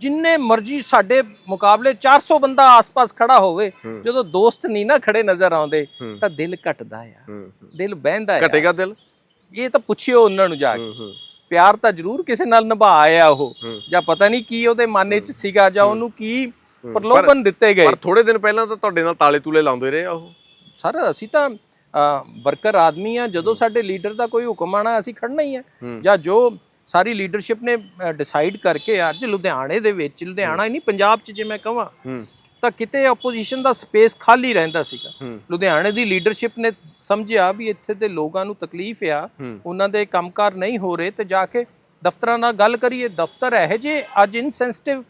ਜਿੰਨੇ ਮਰਜ਼ੀ ਸਾਡੇ ਮੁਕਾਬਲੇ 400 ਬੰਦਾ ਆਸ-ਪਾਸ ਖੜਾ ਹੋਵੇ ਜਦੋਂ ਦੋਸਤ ਨਹੀਂ ਨਾ ਖੜੇ ਨਜ਼ਰ ਆਉਂਦੇ ਤਾਂ ਦਿਲ ਘਟਦਾ ਆ ਦਿਲ ਬਹਿੰਦਾ ਆ ਘਟੇਗਾ ਦਿਲ? ਇਹ ਤਾਂ ਪੁੱਛਿਓ ਉਹਨਾਂ ਨੂੰ ਜਾ ਕੇ। ਪਿਆਰ ਤਾਂ ਜ਼ਰੂਰ ਕਿਸੇ ਨਾਲ ਨਿਭਾ ਆਇਆ ਉਹ। ਜਾਂ ਪਤਾ ਨਹੀਂ ਕੀ ਉਹਦੇ ਮਨ ਵਿੱਚ ਸੀਗਾ ਜਾਂ ਉਹਨੂੰ ਕੀ ਪ੍ਰਲੋਭਨ ਦਿੱਤੇ ਗਏ। ਪਰ ਥੋੜੇ ਦਿਨ ਪਹਿਲਾਂ ਤਾਂ ਤੁਹਾਡੇ ਨਾਲ ਤਾਲੇ ਤੂਲੇ ਲਾਉਂਦੇ ਰਹੇ ਆ ਉਹ। ਸਰ ਅਸੀਂ ਤਾਂ ਵਰਕਰ ਆਦਮੀ ਆ। ਜਦੋਂ ਸਾਡੇ ਲੀਡਰ ਦਾ ਕੋਈ ਹੁਕਮ ਆਣਾ ਅਸੀਂ ਖੜਨਾ ਹੀ ਹੈ। ਜਾਂ ਜੋ ਸਾਰੀ ਲੀਡਰਸ਼ਿਪ ਨੇ ਡਿਸਾਈਡ ਕਰਕੇ ਅੱਜ ਲੁਧਿਆਣੇ ਦੇ ਵਿੱਚ ਲੁਧਿਆਣਾ ਹੀ। ਨਹੀਂ ਪੰਜਾਬ 'ਚ ਜੇ ਮੈਂ ਕਹਾਂ ਤਾਂ ਕਿਤੇ ਆਪੋਜੀਸ਼ਨ ਦਾ ਸਪੇਸ ਖਾਲੀ ਰਹਿੰਦਾ ਸੀਗਾ। ਲੁਧਿਆਣੇ ਦੀ ਲੀਡਰਸ਼ਿਪ ਨੇ ਸਮਝਿਆ ਵੀ ਇੱਥੇ ਦੇ ਲੋਕਾਂ ਨੂੰ ਤਕਲੀਫ ਆ ਉਹਨਾਂ ਦੇ ਕੰਮਕਾਰ ਨਹੀਂ ਹੋ ਰਹੇ ਤੇ ਜਾ ਕੇ ਦਫ਼ਤਰਾਂ ਨਾਲ ਗੱਲ ਕਰੀਏ ਦਫ਼ਤਰ ਇਹੋ ਜੇ ਅੱਜ ਇਨਸੈਂਸਿਟਿਵ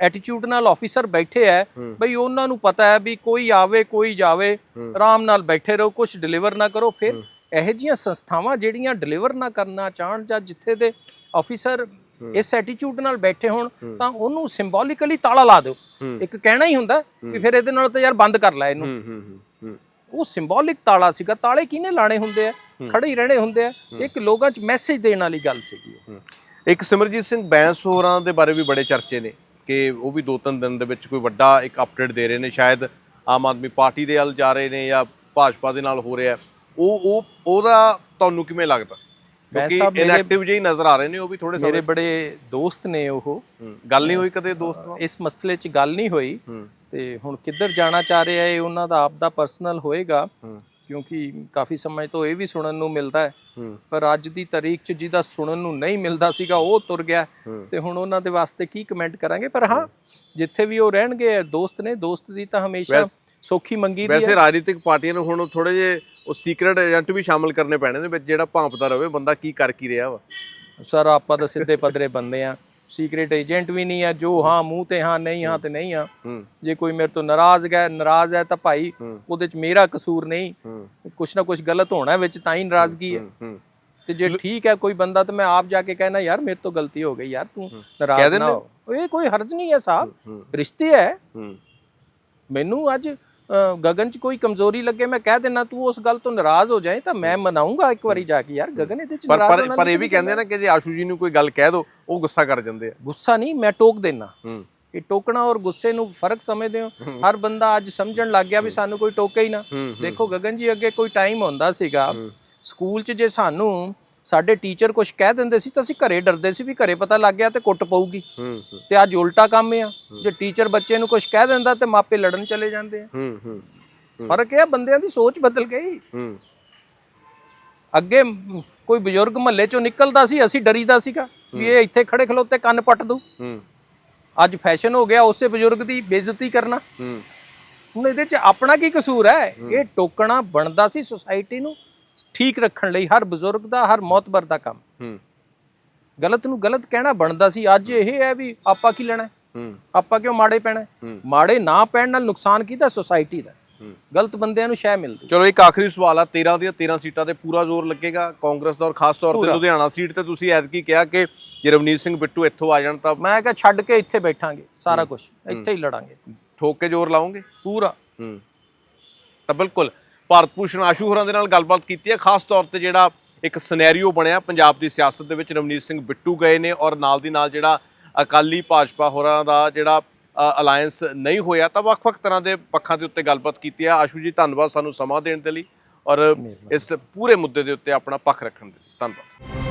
ਐਟੀਟਿਊਡ ਨਾਲ ਆਫੀਸਰ ਬੈਠੇ ਐ ਬਈ ਉਹਨਾਂ ਨੂੰ ਪਤਾ ਹੈ ਵੀ ਕੋਈ ਆਵੇ ਕੋਈ ਜਾਵੇ ਆਰਾਮ ਨਾਲ ਬੈਠੇ ਰਹੋ ਕੁਝ ਡਿਲੀਵਰ ਨਾ ਕਰੋ ਫਿਰ ਇਹੋ ਜੀਆਂ ਸੰਸਥਾਵਾਂ ਜਿਹੜੀਆਂ ਡਿਲੀਵਰ ਨਾ ਕਰਨਾ ਚਾਹਣ ਜਾਂ ਜਿੱਥੇ ਦੇ ਆਫੀਸਰ ਇਸ ਐਟੀਟਿਊਡ ਨਾਲ ਬੈਠੇ ਹੋਣ ਤਾਂ ਉਹਨੂੰ ਸਿੰਬੋਲਿਕਲੀ ਤਾਲਾ ਲਾ ਦਿਓ। ਇੱਕ ਕਹਿਣਾ ਹੀ ਹੁੰਦਾ ਵੀ ਫਿਰ ਇਹਦੇ ਨਾਲ ਤਾਂ ਯਾਰ ਬੰਦ ਕਰ ਲੈ ਇਹਨੂੰ। ਉਹ ਸਿੰਬੋਲਿਕ ਤਾਲਾ ਸੀਗਾ ਤਾਲੇ ਕਿਹਨੇ ਲਾਣੇ ਹੁੰਦੇ ਆ? ਖੜੇ ਹੀ ਰਹਿਣੇ ਹੁੰਦੇ ਆ। ਇੱਕ ਲੋਕਾਂ 'ਚ ਮੈਸੇਜ ਦੇਣ ਵਾਲੀ ਗੱਲ ਸੀਗੀ। ਇੱਕ ਸਿਮਰਜੀਤ ਸਿੰਘ ਬੈਂਸ ਹੋਰਾਂ ਦੇ ਬਾਰੇ ਵੀ ਬੜੇ ਚਰਚੇ ਨੇ ਕਿ ਉਹ ਵੀ ਦੋ ਤਿੰਨ ਦਿਨ ਦੇ ਵਿੱਚ ਕੋਈ ਵੱਡਾ ਇੱਕ ਅਪਡੇਟ ਦੇ ਰਹੇ ਨੇ ਸ਼ਾਇਦ ਆਮ ਆਦਮੀ ਪਾਰਟੀ ਦੇ ਵੱਲ ਜਾ ਰਹੇ ਨੇ ਜਾਂ ਭਾਜਪਾ ਦੇ ਨਾਲ ਹੋ ਰਿਹਾ। ਉਹ ਉਹ ਉਹਦਾ ਤੁਹਾਨੂੰ ਕਿਵੇਂ ਲੱਗਦਾ? ਕਿਉਂਕਿ ਸਾਹਿਬ ਮੇਰੇ- ਇਨਐਕਟਿਵ ਜਿਹੀ ਨਜ਼ਰ ਆ ਰਹੇ ਨੇ ਉਹ ਵੀ ਥੋੜੇ ਮੇਰੇ ਬੜੇ ਦੋਸਤ ਨੇ ਉਹ। ਗੱਲ ਨਹੀਂ ਹੋਈ ਕਦੇ ਦੋਸਤ ਨਾਲ? ਇਸ ਮਸਲੇ 'ਚ ਗੱਲ ਨਹੀਂ ਹੋਈ। ਤੇ ਹੁਣ ਕਿੱਧਰ ਜਾਣਾ ਚਾਹ ਰਿਹਾ ਹੈ ਉਹਨਾਂ ਦਾ ਆਪ ਦਾ ਪਰਸਨਲ ਹੋਏਗਾ। ਕਿਉਂਕਿ ਕਾਫੀ ਸਮੇਂ ਤੋਂ ਇਹ ਵੀ ਸੁਣਨ ਨੂੰ ਮਿਲਦਾ ਹੈ। ਪਰ ਅੱਜ ਦੀ ਤਾਰੀਖ 'ਚ ਜਿਹਦਾ ਸੁਣਨ ਨੂੰ ਨਹੀਂ ਮਿਲਦਾ ਸੀਗਾ ਉਹ ਤੁਰ ਗਿਆ। ਤੇ ਹੁਣ ਉਹਨਾਂ ਦੇ ਵਾਸਤੇ ਕੀ ਕਮੈਂਟ ਕਰਾਂਗੇ? ਪਰ ਹਾਂ ਜਿੱਥੇ ਵੀ ਉਹ ਰਹਿਣਗੇ ਦੋਸਤ ਨੇ ਦੋਸਤ ਦੀ ਤਾਂ ਹਮੇਸ਼ਾ ਵੈਸ- ਸੌਖੀ ਮੰਗੀ ਦੀ ਵੈਸੇ ਹੈ। ਰਾਜਨੀਤਿਕ ਪਾਰਟੀਆਂ ਨੂੰ ਹੁਣ ਥੋੜੇ ਜੇ ਉਹ ਸੀਕ੍ਰੀਟ ਏਜੰਟ ਵੀ ਸ਼ਾਮਲ ਕਰਨੇ ਪੈਣੇ ਨੇ ਵਿੱਚ ਜਿਹੜਾ ਭਾਂਪਦਾ ਰਵੇ ਬੰਦਾ ਕੀ ਕਰ ਕੀ ਰਿਹਾ ਵਾ। ਸਰ ਆਪਾਂ ਤਾਂ ਸਿੱਧੇ ਪਦਰੇ ਬੰਦੇ ਆ। ਸੀਕ੍ਰੀਟ ਏਜੰਟ ਵੀ ਨਹੀਂ ਆ ਜੋ ਹਾਂ ਮੂੰਹ ਤੇ ਹਾਂ ਨਹੀਂ ਹਾਂ ਤੇ ਨਹੀਂ ਆ। ਜੇ ਕੋਈ ਮੇਰੇ ਤੋਂ ਨਾਰਾਜ਼ ਹੈ ਨਾਰਾਜ਼ ਹੈ ਤਾਂ ਭਾਈ। ਉਹਦੇ 'ਚ ਮੇਰਾ ਕਸੂਰ ਨਹੀਂ। ਕੁਛ ਨਾ ਕੁਛ ਗਲਤ ਹੋਣਾ ਵਿੱਚ ਤਾਂ ਹੀ ਨਾਰਾਜ਼ਗੀ ਹੈ। ਤੇ ਜੇ ਠੀਕ ਹੈ ਕੋਈ ਬੰਦਾ ਤਾਂ ਮੈਂ ਆਪ ਜਾ ਕੇ ਕਹਿਣਾ ਯਾਰ ਮੇਰੇ ਤੋਂ ਗਲਤੀ ਹੋ ਗਈ ਯਾਰ ਤੂੰ ਨਾਰਾਜ਼ ਨਾ ਹੋ। ਇਹ ਕੋਈ ਹਰਜ ਨਹੀਂ ਹੈ ਸਾਹਿਬ। ਰਿਸ਼ਤੇ ਹੈ। ਮੈਨੂੰ ਅੱਜ ਗਗਨ 'ਚ ਕੋਈ ਕਮਜ਼ੋਰੀ ਲੱਗੇ ਮੈਂ ਕਹਿ ਦੇਣਾ ਤੂੰ ਉਸ ਗੱਲ ਤੋਂ ਨਾਰਾਜ਼ ਹੋ ਜਾਏ ਤਾਂ ਮੈਂ ਮਨਾਉਂਗਾ ਇੱਕ ਵਾਰੀ ਜਾ ਕੇ ਯਾਰ ਗਗਨ ਇਹਦੇ 'ਚ ਨਾਰਾਜ਼ ਪਰ ਹੋਣਾ ਪਰ ਇਹ ਵੀ ਕਹਿੰਦੇ ਨਾ ਕਿ ਜੇ ਆਸ਼ੂ ਜੀ ਨੂੰ ਕੋਈ ਗੱਲ ਕਹਿ ਦੋ ਉਹ ਗੁੱਸਾ ਕਰ ਜਾਂਦੇ ਆ। ਗੁੱਸਾ ਨਹੀਂ ਮੈਂ ਟੋਕ ਦੇਣਾ ਇਹ ਟੋਕਣਾ ਔਰ ਗੁੱਸੇ ਨੂੰ ਫ਼ਰਕ ਸਮਝਦੇ ਹੋ। ਹਰ ਬੰਦਾ ਅੱਜ ਸਮਝਣ ਲੱਗ ਗਿਆ ਵੀ ਸਾਨੂੰ ਕੋਈ ਟੋਕੇ ਹੀ ਨਾ। ਦੇਖੋ ਗਗਨ ਜੀ ਅੱਗੇ ਕੋਈ ਟਾਈਮ ਹੁੰਦਾ ਸੀਗਾ। ਸਕੂਲ 'ਚ ਜੇ ਸਾਨੂੰ ਸਾਡੇ ਟੀਚਰ ਕੁਝ ਕਹਿ ਦਿੰਦੇ ਸੀ ਤਾਂ ਅਸੀਂ ਘਰੇ ਡਰਦੇ ਸੀ ਵੀ ਘਰੇ ਪਤਾ ਲੱਗ ਗਿਆ ਤੇ ਕੁੱਟ ਪਊਗੀ। ਤੇ ਅੱਜ ਉਲਟਾ ਕੰਮ ਆ। ਜੇ ਟੀਚਰ ਬੱਚੇ ਨੂੰ ਕੁਝ ਕਹਿ ਦਿੰਦਾ ਤੇ ਮਾਪੇ ਲੜਨ ਚਲੇ ਜਾਂਦੇ ਆ। ਫ਼ਰਕ ਇਹ ਬੰਦਿਆਂ ਦੀ ਸੋਚ ਬਦਲ ਗਈ। ਅੱਗੇ ਕੋਈ ਬਜ਼ੁਰਗ ਮਹੱਲੇ ਚੋਂ ਨਿਕਲਦਾ ਸੀ ਅਸੀਂ ਡਰੀਦਾ ਸੀਗਾ ਵੀ ਇਹ ਇੱਥੇ ਖੜੇ ਖਲੋਤੇ ਕੰਨ ਪੱਟ ਦੂ ਅੱਜ ਫੈਸ਼ਨ ਹੋ ਗਿਆ ਉਸੇ ਬਜ਼ੁਰਗ ਦੀ ਬੇਇੱਜ਼ਤੀ ਕਰਨਾ। ਹੁਣ ਇਹਦੇ 'ਚ ਆਪਣਾ ਕੀ ਕਸੂਰ ਹੈ? ਇਹ ਟੋਕਣਾ ਬਣਦਾ ਸੀ ਸੁਸਾਇਟੀ ਨੂੰ। ਠੀਕ ਰੱਖਣ ਲਈ ਹਰ ਬਜ਼ੁਰਗ ਦਾ ਹਰ ਮੌਤਬਰ ਦਾ ਕੰਮ। ਹੂੰ। ਗਲਤ ਨੂੰ ਗਲਤ ਕਹਿਣਾ ਬਣਦਾ ਸੀ ਅੱਜ ਇਹ ਹੈ ਵੀ ਆਪਾਂ ਕੀ ਲੈਣਾ ਹੈ? ਆਪਾਂ ਕਿਉਂ ਮਾੜੇ ਪੈਣਾ। ਮਾੜੇ ਨਾ ਪੈਣ ਨਾਲ ਨੁਕਸਾਨ ਕਿਹਦਾ ਸੁਸਾਇਟੀ ਦਾ। ਗਲਤ ਬੰਦਿਆਂ ਨੂੰ ਸ਼ੈ ਮਿਲਦੀ। ਚਲੋ ਇੱਕ ਆਖਰੀ ਸਵਾਲ ਆ 13 ਦੀਆਂ 13 ਸੀਟਾਂ ਤੇ ਪੂਰਾ ਜ਼ੋਰ ਲੱਗੇਗਾ ਕਾਂਗਰਸ ਦਾ ਔਰ ਖਾਸ ਤੌਰ ਤੇ। ਲੁਧਿਆਣਾ ਸੀਟ ਤੇ। ਤੁਸੀਂ ਐਤਕੀ ਕਿਹਾ ਕਿ ਜੇ ਰਵਨੀਤ ਸਿੰਘ ਬਿੱਟੂ ਇੱਥੋਂ ਆ ਜਾਣ ਤਾਂ ਮੈਂ ਕਿਹਾ ਛੱਡ ਕੇ ਇੱਥੇ ਬੈਠਾਂਗੇ ਸਾਰਾ ਕੁਝ ਇੱਥੇ ਹੀ। ਲੜਾਂਗੇ। ਠੋਕ ਕੇ ਜ਼ੋਰ ਲਾਓਗੇ? ਪੂਰਾ। ਹੂੰ। ਤਾਂ ਬਿਲਕੁਲ। ਭਾਰਤ ਭੂਸ਼ਣ ਆਸ਼ੂ ਹੋਰਾਂ ਦੇ ਨਾਲ ਗੱਲਬਾਤ ਕੀਤੀ ਹੈ। ਖਾਸ ਤੌਰ ਤੇ ਜਿਹੜਾ ਇੱਕ ਸਿਨੈਰੀਓ ਬਣਿਆ ਪੰਜਾਬ ਦੀ ਸਿਆਸਤ ਦੇ ਵਿੱਚ ਰਵਨੀਤ ਸਿੰਘ ਬਿੱਟੂ ਗਏ ਨੇ ਔਰ ਨਾਲ ਦੀ ਨਾਲ ਜਿਹੜਾ ਅਕਾਲੀ ਭਾਜਪਾ ਹੋਰਾਂ ਦਾ ਜਿਹੜਾ ਅਲਾਈਅੰਸ ਨਹੀਂ ਹੋਇਆ ਤਾਂ ਵੱਖ-ਵੱਖ ਤਰ੍ਹਾਂ ਦੇ ਪੱਖਾਂ ਦੇ ਉੱਤੇ ਗੱਲਬਾਤ ਕੀਤੀ ਹੈ। ਆਸ਼ੂ ਜੀ ਧੰਨਵਾਦ ਸਾਨੂੰ ਸਮਾਂ ਦੇਣ ਦੇ ਲਈ ਔਰ ਇਸ ਪੂਰੇ ਮੁੱਦੇ ਦੇ ਉੱਤੇ ਆਪਣਾ ਪੱਖ ਰੱਖਣ ਦੇ ਲਈ। ਧੰਨਵਾਦ।